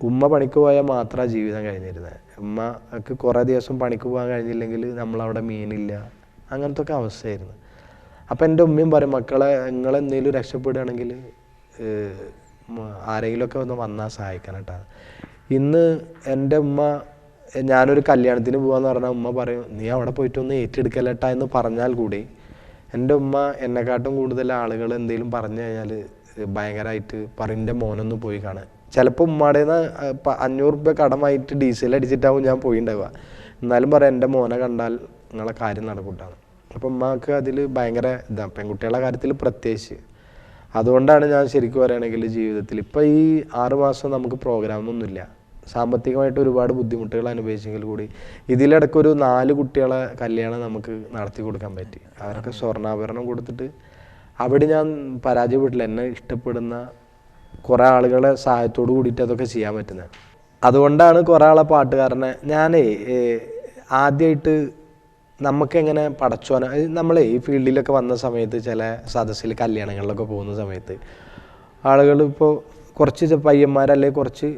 ഉമ്മ പണിക്ക് പോയാൽ മാത്രമാണ് ജീവിതം കഴിഞ്ഞിരുന്നത് ഉമ്മക്ക് കുറേ ദിവസം പണിക്ക് പോകാൻ കഴിഞ്ഞില്ലെങ്കിൽ നമ്മളവിടെ മീനില്ല. അങ്ങനത്തെ ഒക്കെ അവസ്ഥയായിരുന്നു. അപ്പം എന്റെ ഉമ്മയും പറയും മക്കളെ നിങ്ങളെന്തെങ്കിലും രക്ഷപ്പെടുകയാണെങ്കിൽ ആരെങ്കിലുമൊക്കെ ഒന്ന് വന്നാൽ സഹായിക്കണം കേട്ടോ ഇന്ന് എന്റെ ഉമ്മ ഞാനൊരു കല്യാണത്തിന് പോകാന്ന് പറഞ്ഞാൽ ഉമ്മ പറയും നീ അവിടെ പോയിട്ട് ഒന്ന് ഏറ്റെടുക്കലട്ടാ എന്ന് പറഞ്ഞാൽ കൂടി എന്റെ ഉമ്മ എന്നെക്കാട്ടും കൂടുതൽ ആളുകൾ എന്തെങ്കിലും പറഞ്ഞു കഴിഞ്ഞാൽ ഭയങ്കരമായിട്ട് പറയും എന്റെ മോനൊന്ന് പോയി കാണാൻ ചിലപ്പോൾ ഉമ്മാടെ അഞ്ഞൂറ് റുപ്യ കടമായിട്ട് ഡീസൽ അടിച്ചിട്ടാവും ഞാൻ പോയിണ്ടാവുക. എന്നാലും പറയാം എന്റെ മോനെ കണ്ടാൽ നിങ്ങളെ കാര്യം നടക്കൂട്ടാണ്. അപ്പം ഉമ്മാക്ക് അതിൽ ഭയങ്കര ഇതാണ് പെൺകുട്ടികളുടെ കാര്യത്തിൽ പ്രത്യേകിച്ച്. അതുകൊണ്ടാണ് ഞാൻ ശരിക്കും പറയുകയാണെങ്കിൽ ജീവിതത്തിൽ ഇപ്പം ഈ ആറുമാസം നമുക്ക് പ്രോഗ്രാമൊന്നുമില്ല. സാമ്പത്തികമായിട്ട് ഒരുപാട് ബുദ്ധിമുട്ടുകൾ അനുഭവിച്ചെങ്കിൽ കൂടി ഇതിലിടയ്ക്ക് ഒരു നാല് കുട്ടികളെ കല്യാണം നമുക്ക് നടത്തി കൊടുക്കാൻ പറ്റി. അവരൊക്കെ സ്വർണാഭരണം കൊടുത്തിട്ട് അവിടെ ഞാൻ പരാജയപ്പെട്ടില്ല. എന്നെ ഇഷ്ടപ്പെടുന്ന കുറേ ആളുകളെ സഹായത്തോട് കൂടിയിട്ട് അതൊക്കെ ചെയ്യാൻ പറ്റുന്നത്. അതുകൊണ്ടാണ് കുറേ ആളെ പാട്ടുകാരനെ ഞാനേ ആദ്യമായിട്ട് നമുക്കെങ്ങനെ പടച്ചോന നമ്മളെ ഈ ഫീൽഡിലൊക്കെ വന്ന സമയത്ത് ചില സദസ്സിൽ കല്യാണങ്ങളിലൊക്കെ പോകുന്ന സമയത്ത് ആളുകൾ ഇപ്പോൾ കുറച്ച് പയ്യന്മാരല്ലേ കുറച്ച്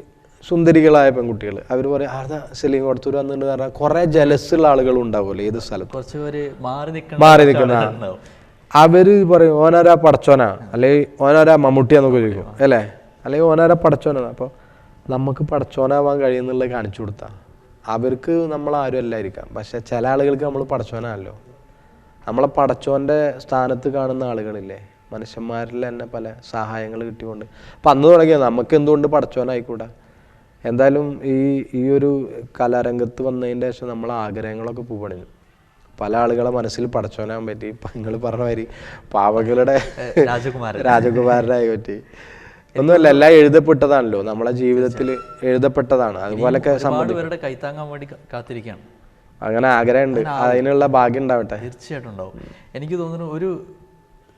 സുന്ദരികളായ പെൺകുട്ടികൾ അവർ പറയും അതാ സെലീം കൊടുത്തൂർ വന്നിട്ട് പറഞ്ഞാൽ കുറേ ജലസുള്ള ആളുകൾ ഉണ്ടാവുമല്ലോ ഏത് സ്ഥലത്ത്. കുറച്ച് മാറി നിൽക്കുന്ന അവർ പറയും ഓനാരാ പടച്ചോനാ. അല്ലെങ്കിൽ ഓനാരാ മമ്മൂട്ടിയാന്നൊക്കെ ചോദിക്കും അല്ലേ? അല്ലെങ്കിൽ ഓനാരാ പടച്ചോനാ. അപ്പോൾ നമുക്ക് പടച്ചോനാവാൻ കഴിയുന്നുള്ളത് കാണിച്ചു കൊടുത്താ. അവർക്ക് നമ്മൾ ആരും അല്ലായിരിക്കാം. പക്ഷെ ചില ആളുകൾക്ക് നമ്മൾ പടച്ചോനാണല്ലോ. നമ്മളെ പടച്ചോന്റെ സ്ഥാനത്ത് കാണുന്ന ആളുകളില്ലേ മനുഷ്യന്മാരിൽ തന്നെ പല സഹായങ്ങൾ കിട്ടിക്കൊണ്ട്. അപ്പം അന്ന് തുടങ്ങിയത് നമുക്ക് എന്തുകൊണ്ട് പടച്ചോനായിക്കൂടാ? എന്തായാലും ഈ ഈ ഒരു കലാരംഗത്ത് വന്നതിന്റെ ശേഷം നമ്മളെ ആഗ്രഹങ്ങളൊക്കെ പൂവണിഞ്ഞു പല ആളുകളെ മനസ്സിൽ പടച്ചോനാൻ പറ്റി. നിങ്ങൾ പറഞ്ഞ മാതിരി പാവകളുടെ രാജകുമാരൻ. രാജകുമാരനായി പറ്റി. ഒന്നുമല്ല എല്ലാം എഴുതപ്പെട്ടതാണല്ലോ. നമ്മളെ ജീവിതത്തിൽ എഴുതപ്പെട്ടതാണ്. അതുപോലൊക്കെ പേരുടെ കൈത്താങ്ങാൻ വേണ്ടി കാ- കാത്തിരിക്കുകയാണ് അങ്ങനെ ആഗ്രഹമുണ്ട്. അതിനുള്ള ഭാഗ്യം ഉണ്ടാവട്ടെ. തീർച്ചയായിട്ടും ഉണ്ടാവും. എനിക്ക് തോന്നുന്നു ഒരു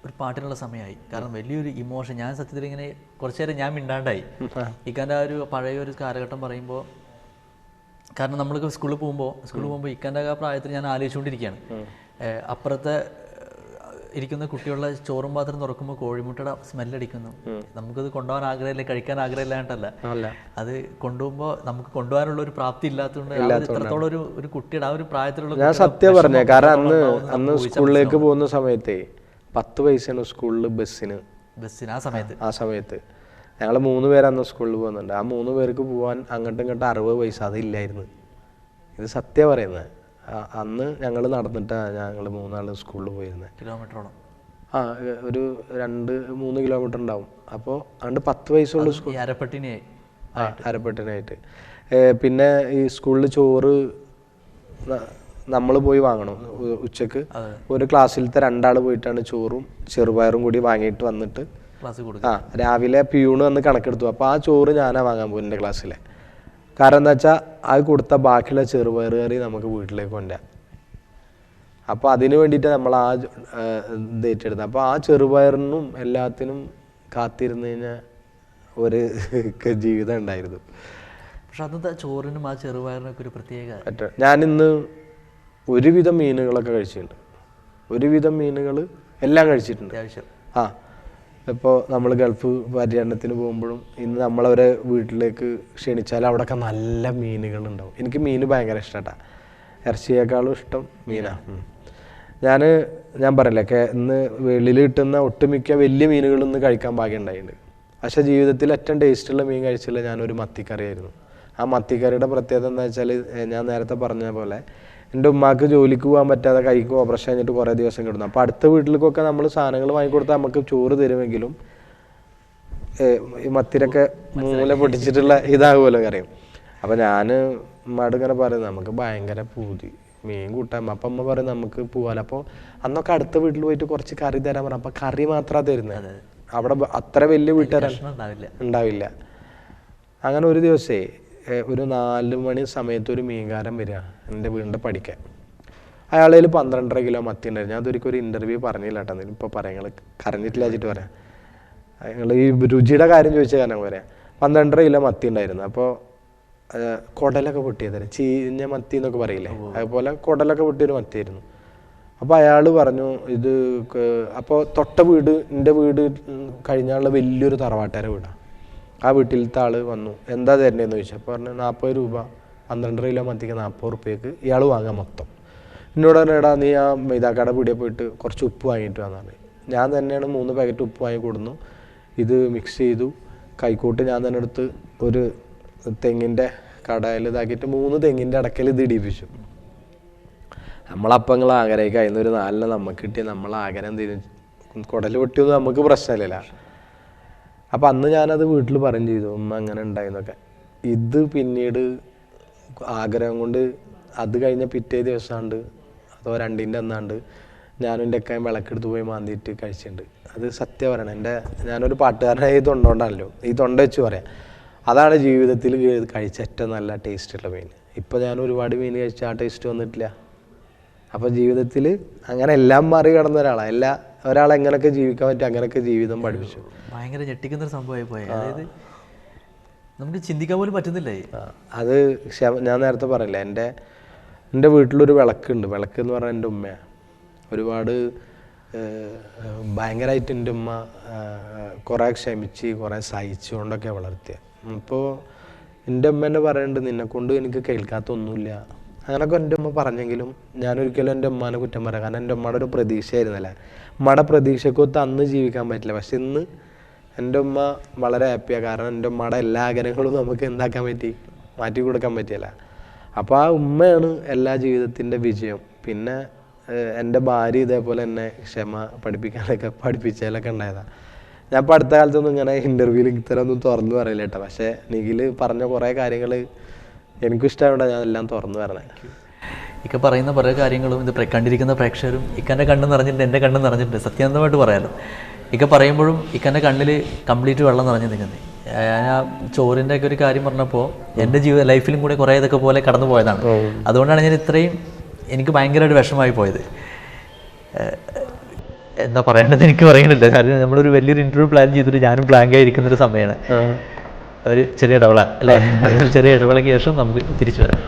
ഒരു പാട്ടിനുള്ള സമയമായി. കാരണം വലിയൊരു ഇമോഷൻ. ഞാൻ സത്യത്തിൽ ഇങ്ങനെ കുറച്ചു നേരം ഞാൻ മിണ്ടാണ്ടായി. ഇക്കാന്റെ ആ. ഒരു പഴയ ഒരു കാലഘട്ടം പറയുമ്പോൾ കാരണം നമ്മൾ സ്കൂളിൽ പോകുമ്പോൾ സ്കൂളിൽ പോകുമ്പോൾ ഇക്കാന്റെ ആ പ്രായത്തിൽ ഞാൻ ആലോചിച്ചുകൊണ്ടിരിക്കുകയാണ്. അപ്പുറത്തെ ഇരിക്കുന്ന കുട്ടികളുടെ ചോറും പാത്രം തുറക്കുമ്പോൾ കോഴിമുട്ടയുടെ സ്മെല്ലടിക്കുന്നു. നമുക്കത് കൊണ്ടുപോകാൻ ആഗ്രഹമില്ല കഴിക്കാൻ ആഗ്രഹമില്ലാണ്ടല്ല അത് കൊണ്ടുപോകുമ്പോൾ നമുക്ക് കൊണ്ടുപോകാനുള്ള ഒരു പ്രാപ്തി ഇല്ലാത്തതുകൊണ്ട് ഒരു ഇത്രത്തോളം ഒരു ഒരു കുട്ടിയുടെ ആ ഒരു പ്രായത്തിലുള്ള ഞാൻ സത്യം പറഞ്ഞേ കാരണം അന്ന് അന്ന് സ്കൂളിലേക്ക് പോകുന്ന സമയത്തേ പത്ത് പൈസയാണ് സ്കൂളിൽ ബസ്സിന്. ബസ്സിന് ആ സമയത്ത്. ആ സമയത്ത്. ഞങ്ങൾ മൂന്ന് പേരന്ന് സ്കൂളിൽ പോകുന്നുണ്ട്. ആ മൂന്ന് പേർക്ക് പോകാൻ അങ്ങോട്ടും ഇങ്ങോട്ടും അറുപത് പൈസ അതില്ലായിരുന്നു ഇത് സത്യം പറയുന്നത് അന്ന് ഞങ്ങൾ നടന്നിട്ടാണ് ഞങ്ങൾ മൂന്നാൾ സ്കൂളിൽ പോയിരുന്നത് കിലോമീറ്ററോളം. ആ ഒരു രണ്ട് മൂന്ന് കിലോമീറ്റർ ഉണ്ടാവും. അപ്പോൾ അതുകൊണ്ട് പത്ത് വയസ്സുള്ള സ്കൂൾ ഈ അരപ്പട്ടിനെ ആ അരപ്പെട്ടിനായിട്ട്. പിന്നെ ഈ സ്കൂളിൽ ചോറ് നമ്മൾ പോയി വാങ്ങണം. ഉച്ചയ്ക്ക്. ഒരു ക്ലാസ്സിലത്തെ രണ്ടാൾ പോയിട്ടാണ് ചോറും ചെറുപയറും കൂടി വാങ്ങിയിട്ട് വന്നിട്ട് ആ രാവിലെ പ്യൂണ് വന്ന് കണക്കെടുത്തു. അപ്പോൾ ആ ചോറ് ഞാനാ വാങ്ങാൻ പോകും എന്റെ ക്ലാസ്സിലെ കാരണം എന്താ വെച്ചാൽ അത് കൊടുത്ത ബാക്കിയുള്ള ചെറുപയർ കറി നമുക്ക് വീട്ടിലേക്ക് കൊണ്ടുവരാം. അപ്പോൾ അതിന് വേണ്ടിയിട്ട് നമ്മൾ ആ ഡേറ്റ് ഏറ്റെടുത്തത്. അപ്പോൾ ആ ചെറുപയറിനും എല്ലാത്തിനും കാത്തിരുന്ന് കഴിഞ്ഞാൽ ഒരു ജീവിതം ഉണ്ടായിരുന്നു. പക്ഷെ അന്നത്തെ ചോറിനും ആ ചെറുപയറിനൊക്കെ ഒരു പ്രത്യേക ഞാൻ ഞാനിന്ന് ഒരുവിധം മീനുകളൊക്കെ കഴിച്ചിട്ടുണ്ട്. ഒരുവിധം മീനുകൾ എല്ലാം കഴിച്ചിട്ടുണ്ട്. ആ ഇപ്പോൾ നമ്മൾ ഗൾഫ് പര്യടനത്തിന് പോകുമ്പോഴും ഇന്ന് നമ്മളവരെ വീട്ടിലേക്ക് ക്ഷണിച്ചാൽ അവിടെയൊക്കെ നല്ല മീനുകൾ ഉണ്ടാവും എനിക്ക് മീൻ ഭയങ്കര ഇഷ്ടട്ടാ. ഇറച്ചിയേക്കാളും ഇഷ്ടം മീനാ. ഞാൻ ഞാൻ പറയലേ കേ ഇന്ന് വെളിയിൽ കിട്ടുന്ന ഒട്ടുമിക്ക വലിയ മീനുകൾ ഇന്ന് കഴിക്കാൻ ഭാഗ്യം ഉണ്ടായിട്ടുണ്ട്. പക്ഷേ ജീവിതത്തിൽ ഏറ്റവും ടേസ്റ്റുള്ള മീൻ കഴിച്ചുള്ള ഞാനൊരു മത്തിക്കറിയായിരുന്നു. ആ മത്തിക്കറിയുടെ പ്രത്യേകത എന്താ വെച്ചാൽ ഞാൻ നേരത്തെ പറഞ്ഞ പോലെ എന്റെ ഉമ്മാക്ക് ജോലിക്ക് പോകാൻ പറ്റാതെ കൈക്ക് ഓപ്പറേഷൻ കഴിഞ്ഞിട്ട് കുറേ ദിവസം കിടന്നു. അപ്പോൾ അടുത്ത വീട്ടിലേക്കൊക്കെ നമ്മൾ സാധനങ്ങൾ വാങ്ങിക്കൊടുത്താൽ നമുക്ക് ചോറ് തരുമെങ്കിലും ഈ മത്തിരൊക്കെ മൂല പൊട്ടിച്ചിട്ടുള്ള ഇതാകുമല്ലോ കറിയും. അപ്പം ഞാൻ ഉമ്മാട് ഇങ്ങനെ പറയുന്നത് നമുക്ക് ഭയങ്കര പൂതി. മീൻ കൂട്ടാൻ അപ്പം അമ്മ പറയും നമുക്ക് പോകാലോ അപ്പോൾ അന്നൊക്കെ അടുത്ത വീട്ടിൽ പോയിട്ട് കുറച്ച് കറി തരാൻ പറഞ്ഞു. അപ്പം കറി മാത്രമാണ് തരുന്നത് അവിടെ അത്ര വലിയ വീട്ടുകാരാണ് ഉണ്ടാവില്ല. അങ്ങനെ ഒരു ദിവസേ ഒരു നാല് മണി സമയത്ത് ഒരു മീൻകാരൻ വരിക എന്റെ വീടിന്റെ പഠിക്കാൻ അയാളേൽ പന്ത്രണ്ടര കിലോ മത്തി ഉണ്ടായിരുന്നു. ഞാൻ അതൊരിക്കലും ഒരു ഇന്റർവ്യൂ പറഞ്ഞില്ല കേട്ടോ. ഇപ്പോൾ പറയാം. നിങ്ങൾ കരഞ്ഞിട്ടില്ല വെച്ചിട്ട് പറയാം. നിങ്ങൾ ഈ രുചിയുടെ കാര്യം ചോദിച്ച കാരണം പറയാം. പന്ത്രണ്ടര കിലോ മത്തി ഉണ്ടായിരുന്നു. അപ്പോൾ കുടലൊക്കെ പൊട്ടിയത് ചീഞ്ഞ മത്തി എന്നൊക്കെ പറയില്ലേ? അതുപോലെ കുടലൊക്കെ പൊട്ടിയൊരു മത്തിയായിരുന്നു. അപ്പോൾ അയാൾ പറഞ്ഞു ഇത് അപ്പോൾ തൊട്ട വീട് എന്റെ വീട് കഴിഞ്ഞാലുള്ള വലിയൊരു തറവാട്ടുകാരെ വീടാണ് ആ വീട്ടിലത്തെ ആൾ വന്നു. എന്താ തരേണ്ടതെന്ന് ചോദിച്ചു അപ്പോൾ പറഞ്ഞു നാൽപ്പത് രൂപ പന്ത്രണ്ടര കിലോ മത്തിക്ക് നാൽപ്പത് റുപ്യക്ക് ഇയാൾ വാങ്ങാം മൊത്തം. എന്നോട് പറഞ്ഞു എടാ നീ ആ മൈതാക്കട പീടിയെ പോയിട്ട് കുറച്ച് ഉപ്പ് വാങ്ങിയിട്ട് വന്നു പറഞ്ഞു. ഞാൻ തന്നെയാണ് മൂന്ന് പാക്കറ്റ് ഉപ്പ് വാങ്ങി കൊടുന്നു. ഇത് മിക്സ് ചെയ്തു. കൈക്കോട്ട് ഞാൻ തന്നെ എടുത്ത് ഒരു തെങ്ങിന്റെ കടയിൽ ഇതാക്കിയിട്ട് മൂന്ന് തെങ്ങിന്റെ അടക്കൽ ഇത് ഇടിപ്പിച്ചു. നമ്മളപ്പങ്ങൾ ആഗ്രഹിക്കുക അതിന് ഒരു നാലിന് നമുക്ക് കിട്ടിയ നമ്മൾ ആഗ്രഹം എന്ത് കുടൽ പൊട്ടിയൊന്നും നമുക്ക് പ്രശ്നമില്ല അപ്പം അന്ന് ഞാനത് വീട്ടിൽ പറയും ചെയ്തു. ഉമ്മ അങ്ങനെ ഉണ്ടായിരുന്നൊക്കെ ഇത് പിന്നീട് ആഗ്രഹം കൊണ്ട് അത് കഴിഞ്ഞ പിറ്റേ ദിവസമാണ്ട് അതോ രണ്ടിന്റെ അന്നാണ്ട് ഞാനും എന്റെ അക്കയും വിളക്കെടുത്ത് പോയി മാന്തിയിട്ട് കഴിച്ചിട്ടുണ്ട് അത് സത്യം പറയണം എന്റെ ഞാനൊരു പാട്ടുകാരനായ ഈ തൊണ്ടോണ്ടാണല്ലോ ഈ തൊണ്ട വെച്ച് പറയാം. അതാണ് ജീവിതത്തിൽ കഴിച്ച ഏറ്റവും നല്ല ടേസ്റ്റുള്ള മീൻ. ഇപ്പോൾ ഞാൻ ഒരുപാട് മീൻ കഴിച്ച ആ ടേസ്റ്റ് വന്നിട്ടില്ല. അപ്പോൾ ജീവിതത്തിൽ അങ്ങനെ എല്ലാം മാറി കടന്ന ഒരാളാണ് എല്ലാ ഒരാൾ എങ്ങനെയൊക്കെ ജീവിക്കാൻ പറ്റും അങ്ങനെയൊക്കെ ജീവിതം പഠിപ്പിച്ചു. ഭയങ്കര ഞെട്ടിക്കുന്ന ഒരു സംഭവമായി പോയി. അതായത് നമുക്ക് ചിന്തിക്കാൻ പോലും പറ്റുന്നില്ലേ? അത് ഞാൻ നേരത്തെ പറയില്ല എന്റെ എന്റെ വീട്ടിലൊരു വിളക്കുണ്ട്. വിളക്ക് എന്ന് പറഞ്ഞാൽ എന്റെ ഉമ്മയാണ് ഒരുപാട് ഭയങ്കരമായിട്ട് എന്റെ ഉമ്മ കുറേ ക്ഷമിച്ച് കുറേ സഹിച്ചുകൊണ്ടൊക്കെ വളർത്തിയ. ഇപ്പോൾ എന്റെ ഉമ്മ എന്നെ പറയുന്നുണ്ട് നിന്നെ കൊണ്ട് എനിക്ക് കേൾക്കാത്തൊന്നുമില്ല. അങ്ങനെയൊക്കെ എന്റെ ഉമ്മ പറഞ്ഞെങ്കിലും ഞാനൊരിക്കലും എന്റെ ഉമ്മാനെ കുറ്റം പറയാം. കാരണം എന്റെ ഉമ്മയുടെ ഒരു പ്രതീക്ഷയായിരുന്നല്ലേ. ഉമ്മയുടെ പ്രതീക്ഷക്കൊത്ത് അന്ന് ജീവിക്കാൻ പറ്റില്ല. പക്ഷെ ഇന്ന് എന്റെ ഉമ്മ വളരെ ഹാപ്പിയാണ് കാരണം എന്റെ ഉമ്മയുടെ എല്ലാ ആഗ്രഹങ്ങളും നമുക്ക് എന്താക്കാൻ പറ്റി? മാറ്റി കൊടുക്കാൻ പറ്റിയല്ല. അപ്പോൾ ആ ഉമ്മയാണ് എല്ലാ ജീവിതത്തിന്റെ വിജയം. പിന്നെ എന്റെ ഭാര്യ ഇതേപോലെ എന്നെ ക്ഷമ പഠിപ്പിക്കാനൊക്കെ പഠിപ്പിച്ചതിലൊക്കെ ഉണ്ടായതാണ് ഞാൻ ഇപ്പോൾ അടുത്ത കാലത്തൊന്നും ഇങ്ങനെ ഇന്റർവ്യൂവിൽ ഇത്തരമൊന്നും തുറന്നു പറയില്ല കേട്ടോ. പക്ഷേ നിഖിൽ പറഞ്ഞ കുറേ കാര്യങ്ങൾ എനിക്കും ഇഷ്ടമായോണ്ടാണ് ഞാൻ എല്ലാം തുറന്നു പറഞ്ഞത്. ഇക്ക പറയുന്ന പല കാര്യങ്ങളും ഇത് കണ്ടിരിക്കുന്ന പ്രേക്ഷകരും ഇക്കന്റെ കണ്ണ് നിറഞ്ഞിട്ടുണ്ട് എന്റെ കണ്ണ് നിറഞ്ഞിട്ടുണ്ട്. സത്യാന്തമായിട്ട് പറയാലോ. ഇക്ക പറയുമ്പോഴും ഇക്കന്റെ കണ്ണിൽ കംപ്ലീറ്റ് വെള്ളം നിറഞ്ഞു നിൽക്കുന്നത് ഞാൻ ആ ചോറിന്റെ ഒക്കെ ഒരു കാര്യം പറഞ്ഞപ്പോൾ എന്റെ ജീവിത ലൈഫിലും കൂടെ കുറേ ഇതൊക്കെ പോലെ കടന്നു പോയതാണ്. അതുകൊണ്ടാണ് ഞാൻ ഇത്രയും എനിക്ക് ഭയങ്കരമായിട്ട് വിഷമമായി പോയത്. എന്താ പറയേണ്ടത് എനിക്ക് പറയണില്ല. കാരണം നമ്മളൊരു വലിയൊരു ഇന്റർവ്യൂ പ്ലാൻ ചെയ്തിട്ട് ഞാനും ബ്ലാങ്ക് ആയിരിക്കുന്ന ഒരു സമയമാണ് ഒരു ചെറിയ ഇടവേള അല്ലേ? ചെറിയ ഇടവേളയ്ക്ക് ശേഷം നമുക്ക് തിരിച്ചു വരാം.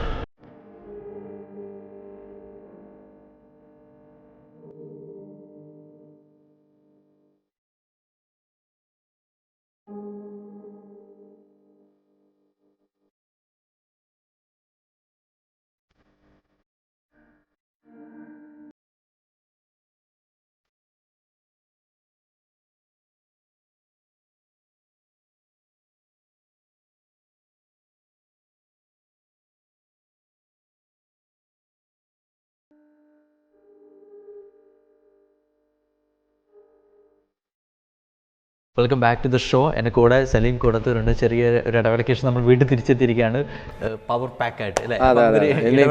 Welcome back to the show എന്റെ കൂടെ സലീം കൂടത്തൂരുണ്ട് ചെറിയ ഒരു ഇടവേളയ്ക്ക് ശേഷം നമ്മൾ വീട്ടിൽ തിരിച്ചെത്തിയിരിക്കുകയാണ്. പവർ പാക്ക് ആയിട്ട് അല്ലേ?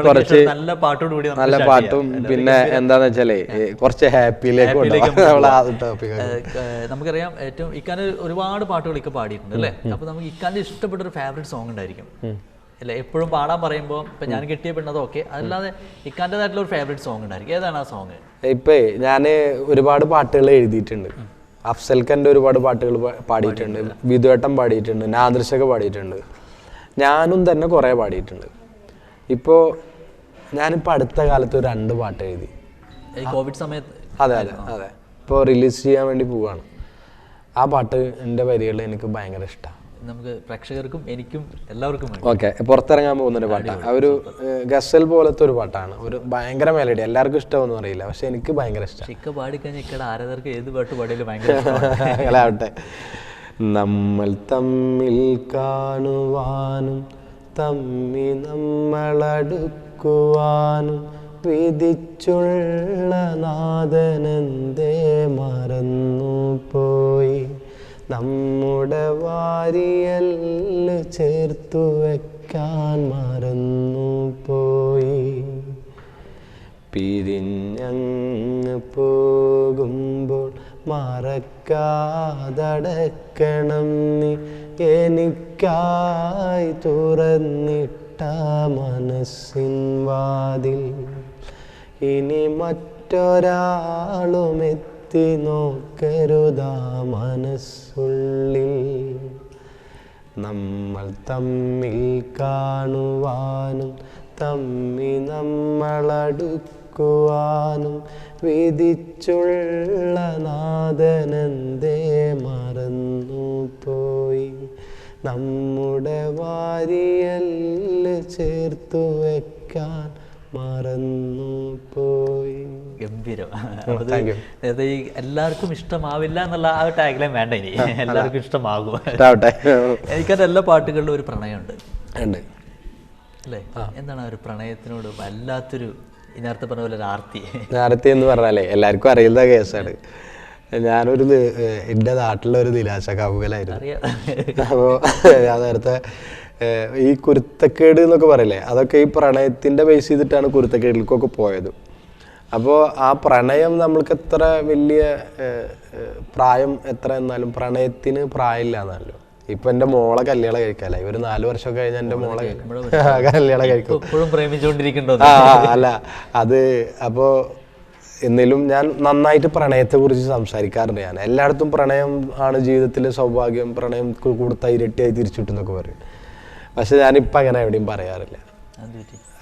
കുറച്ച് നല്ല പാട്ടോട് കൂടി നല്ല പാട്ടും പിന്നെ എന്താന്ന് വെച്ചാലേ കുറച്ച് ഹാപ്പിയിലേക്ക് നമുക്കറിയാം ഏറ്റവും ഇക്കാന് ഒരുപാട് പാട്ടുകൾ ഇക്ക പാടിയിട്ടുണ്ട് അല്ലേ? അപ്പൊ നമുക്ക് ഇക്കാന്റെ ഇഷ്ടപ്പെട്ട ഒരു ഫേവറേറ്റ് സോങ് ഉണ്ടായിരിക്കും. അല്ലേ? എപ്പോഴും പാടാൻ പറയുമ്പോൾ ഇപ്പൊ ഞാൻ കിട്ടിയ പെണ്ണത് ഓക്കെ അല്ലാതെ ഇക്കാന്റെതായിട്ടുള്ള ഒരു ഫേവറേറ്റ് സോങ് ഉണ്ടായിരിക്കും. ഏതാണ് ആ സോങ് ഇപ്പേ ഞാൻ ഒരുപാട് പാട്ടുകൾ എഴുതിയിട്ടുണ്ട്. അഫ്സൽ ഖാന്റെ ഒരുപാട് പാട്ടുകൾ പാടിയിട്ടുണ്ട്. വിധുവേട്ടൻ പാടിയിട്ടുണ്ട്. നാദൃശൊക്കെ പാടിയിട്ടുണ്ട്. ഞാനും തന്നെ കുറേ പാടിയിട്ടുണ്ട്. ഇപ്പോൾ ഞാനിപ്പോൾ അടുത്ത കാലത്ത് ഒരു രണ്ട് പാട്ട് എഴുതി. കോവിഡ് സമയത്ത് അതെ അതെ അതെ. ഇപ്പോൾ റിലീസ് ചെയ്യാൻ വേണ്ടി പോവുകയാണ് ആ പാട്ട് എന്റെ വരികൾ എനിക്ക് ഭയങ്കര ഇഷ്ടമാണ് നമുക്ക് പ്രേക്ഷകർക്കും എനിക്കും എല്ലാവർക്കും ഓക്കെ പുറത്തിറങ്ങാൻ പോകുന്ന ഒരു പാട്ടാണ് ഒരു ഗസൽ പോലത്തെ ഒരു പാട്ടാണ്. ഒരു ഭയങ്കര മെലഡി എല്ലാവർക്കും ഇഷ്ടമൊന്നും അറിയില്ല. പക്ഷെ എനിക്ക് ഭയങ്കര ഇഷ്ടം. ഇക്ക പാടിക്കഴിഞ്ഞാൽ ഇക്കടെ ആരാധകർക്ക് ഏത് പാട്ട് പാടിയാലും ഭയങ്കര ഇഷ്ടമാണ്. അങ്ങനെയാവട്ടെ നമ്മൾ തമ്മിൽ കാണുവാനും തമ്മി നമ്മളടുക്കുവാനും വിധിച്ചുള്ള നാഥനെന്തേ മറന്നു പോയി നമ്മുടെ വാരിയൽ ചേർത്തു വെക്കാൻ മറന്നു പോയി. പിരിഞ്ഞങ്ങ് പോകുമ്പോൾ മറക്കാതടക്കണം നീ. എനിക്കായി തുറന്നിട്ട മനസ്സിൻ വാതിൽ ഇനി മറ്റൊരാളും എത്തി നോക്കരുതാ മനസ്സുള്ളിൽ നമ്മൾ തമ്മിൽ കാണുവാനും തമ്മി നമ്മളടുക്കുവാനും വിധിച്ചുള്ള നാഥനന്തേ മറന്നു പോയി. നമ്മുടെ വാരിയൽ ചേർത്തു വെക്കാൻ മറന്നു പോയി. ഗംഭീരം. അത് ഈ എല്ലാവർക്കും ഇഷ്ടമാവില്ല എന്നുള്ള ആ ഒരു ടാഗ്ലൈൻ വേണ്ട ഇനി. എല്ലാവർക്കും ഇഷ്ടമാകും. എനിക്കത് എല്ലാ പാട്ടുകളിലും ഒരു പ്രണയമുണ്ട്. അല്ലേ? എന്താണ് ഒരു പ്രണയത്തിനോട് വല്ലാത്തൊരു ഇതിനകത്ത് നേരത്തെ പറഞ്ഞ പോലെ ഒരു ആർത്തി? നേരത്തെ എന്ന് പറഞ്ഞാലേ എല്ലാവർക്കും അറിയുന്ന കേസാണ്. ഞാനൊരു എന്റെ നാട്ടിലെ ഒരു നിരാശ കാവുകലായിരുന്നു അപ്പോൾ ഞാൻ നേരത്തെ ഈ കുരുത്തക്കേട് എന്നൊക്കെ പറയില്ലേ? അതൊക്കെ ഈ പ്രണയത്തിന്റെ ബേസ് ചെയ്തിട്ടാണ് കുരുത്തക്കേടിലേക്കൊക്കെ പോയത്. അപ്പോൾ ആ പ്രണയം നമ്മൾക്ക് എത്ര വലിയ പ്രായം എത്ര എന്നാലും പ്രണയത്തിന് പ്രായമില്ല എന്നല്ലോ ഇപ്പൊ എന്റെ മോളെ കല്യാണം കഴിക്കാല്ല? ഒരു നാല് വർഷം കഴിഞ്ഞ എന്റെ മോളെ കല്യാണം കഴിക്കും. എപ്പോഴും പ്രേമിച്ചുകൊണ്ടിരിക്കണ്ടോ അല്ല അത് അപ്പോ എന്നിലും ഞാൻ നന്നായിട്ട് പ്രണയത്തെ കുറിച്ച് സംസാരിക്കാറുണ്ട് ഞാൻ. എല്ലായിടത്തും പ്രണയം ആണ് ജീവിതത്തിലെ സൗഭാഗ്യം. പ്രണയം കൊടുത്ത ഇരട്ടിയായി തിരിച്ചിട്ടെന്നൊക്കെ പറയും. പക്ഷെ ഞാനിപ്പോൾ അങ്ങനെ എവിടെയും പറയാറില്ല.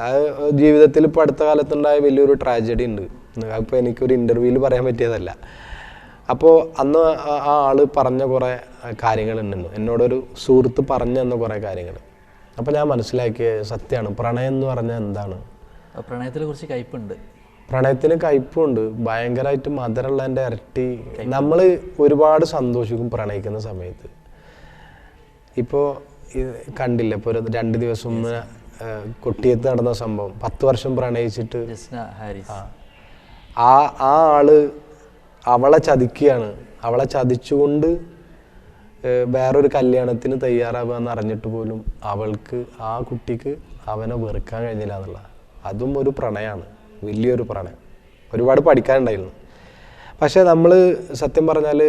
അത് ജീവിതത്തിൽ ഇപ്പോൾ അടുത്ത കാലത്തുണ്ടായ വലിയൊരു ട്രാജഡി ഉണ്ട്. അപ്പോൾ എനിക്കൊരു ഇന്റർവ്യൂവിൽ പറയാൻ പറ്റിയതല്ല. അപ്പോൾ അന്ന് ആ- ആൾ ആൾ പറഞ്ഞ കുറേ കാര്യങ്ങളുണ്ടെന്നു. എന്നോടൊരു സുഹൃത്ത് പറഞ്ഞു തന്ന കുറേ കാര്യങ്ങൾ. അപ്പോൾ ഞാൻ മനസ്സിലാക്കിയ സത്യമാണ്. പ്രണയം എന്ന് പറഞ്ഞാൽ എന്താണ്? പ്രണയത്തിനെ കുറിച്ച് കയ്പുണ്ട് പ്രണയത്തിന് കയ്പുണ്ട് ഭയങ്കരമായിട്ട് മധുരമുള്ളതിന്റെ ഇരട്ടി. നമ്മൾ ഒരുപാട് സന്തോഷിക്കും പ്രണയിക്കുന്ന സമയത്ത്. ഇപ്പോൾ കണ്ടില്ല? ഇപ്പോൾ ഒരു രണ്ട് ദിവസം കൊട്ടിയത്ത് നടന്ന സംഭവം. പത്ത് വർഷം പ്രണയിച്ചിട്ട് ആ. ആ ആൾ അവളെ ചതിക്കുകയാണ്. അവളെ ചതിച്ചുകൊണ്ട് വേറൊരു കല്യാണത്തിന് തയ്യാറാവുക എന്ന് അറിഞ്ഞിട്ട് പോലും അവൾക്ക് ആ കുട്ടിക്ക് അവനെ വെറുക്കാൻ കഴിഞ്ഞില്ല എന്നുള്ള അതും ഒരു പ്രണയമാണ് വലിയൊരു പ്രണയം. ഒരുപാട് പഠിക്കാനുണ്ടായിരുന്നു. പക്ഷേ നമ്മൾ സത്യം പറഞ്ഞാൽ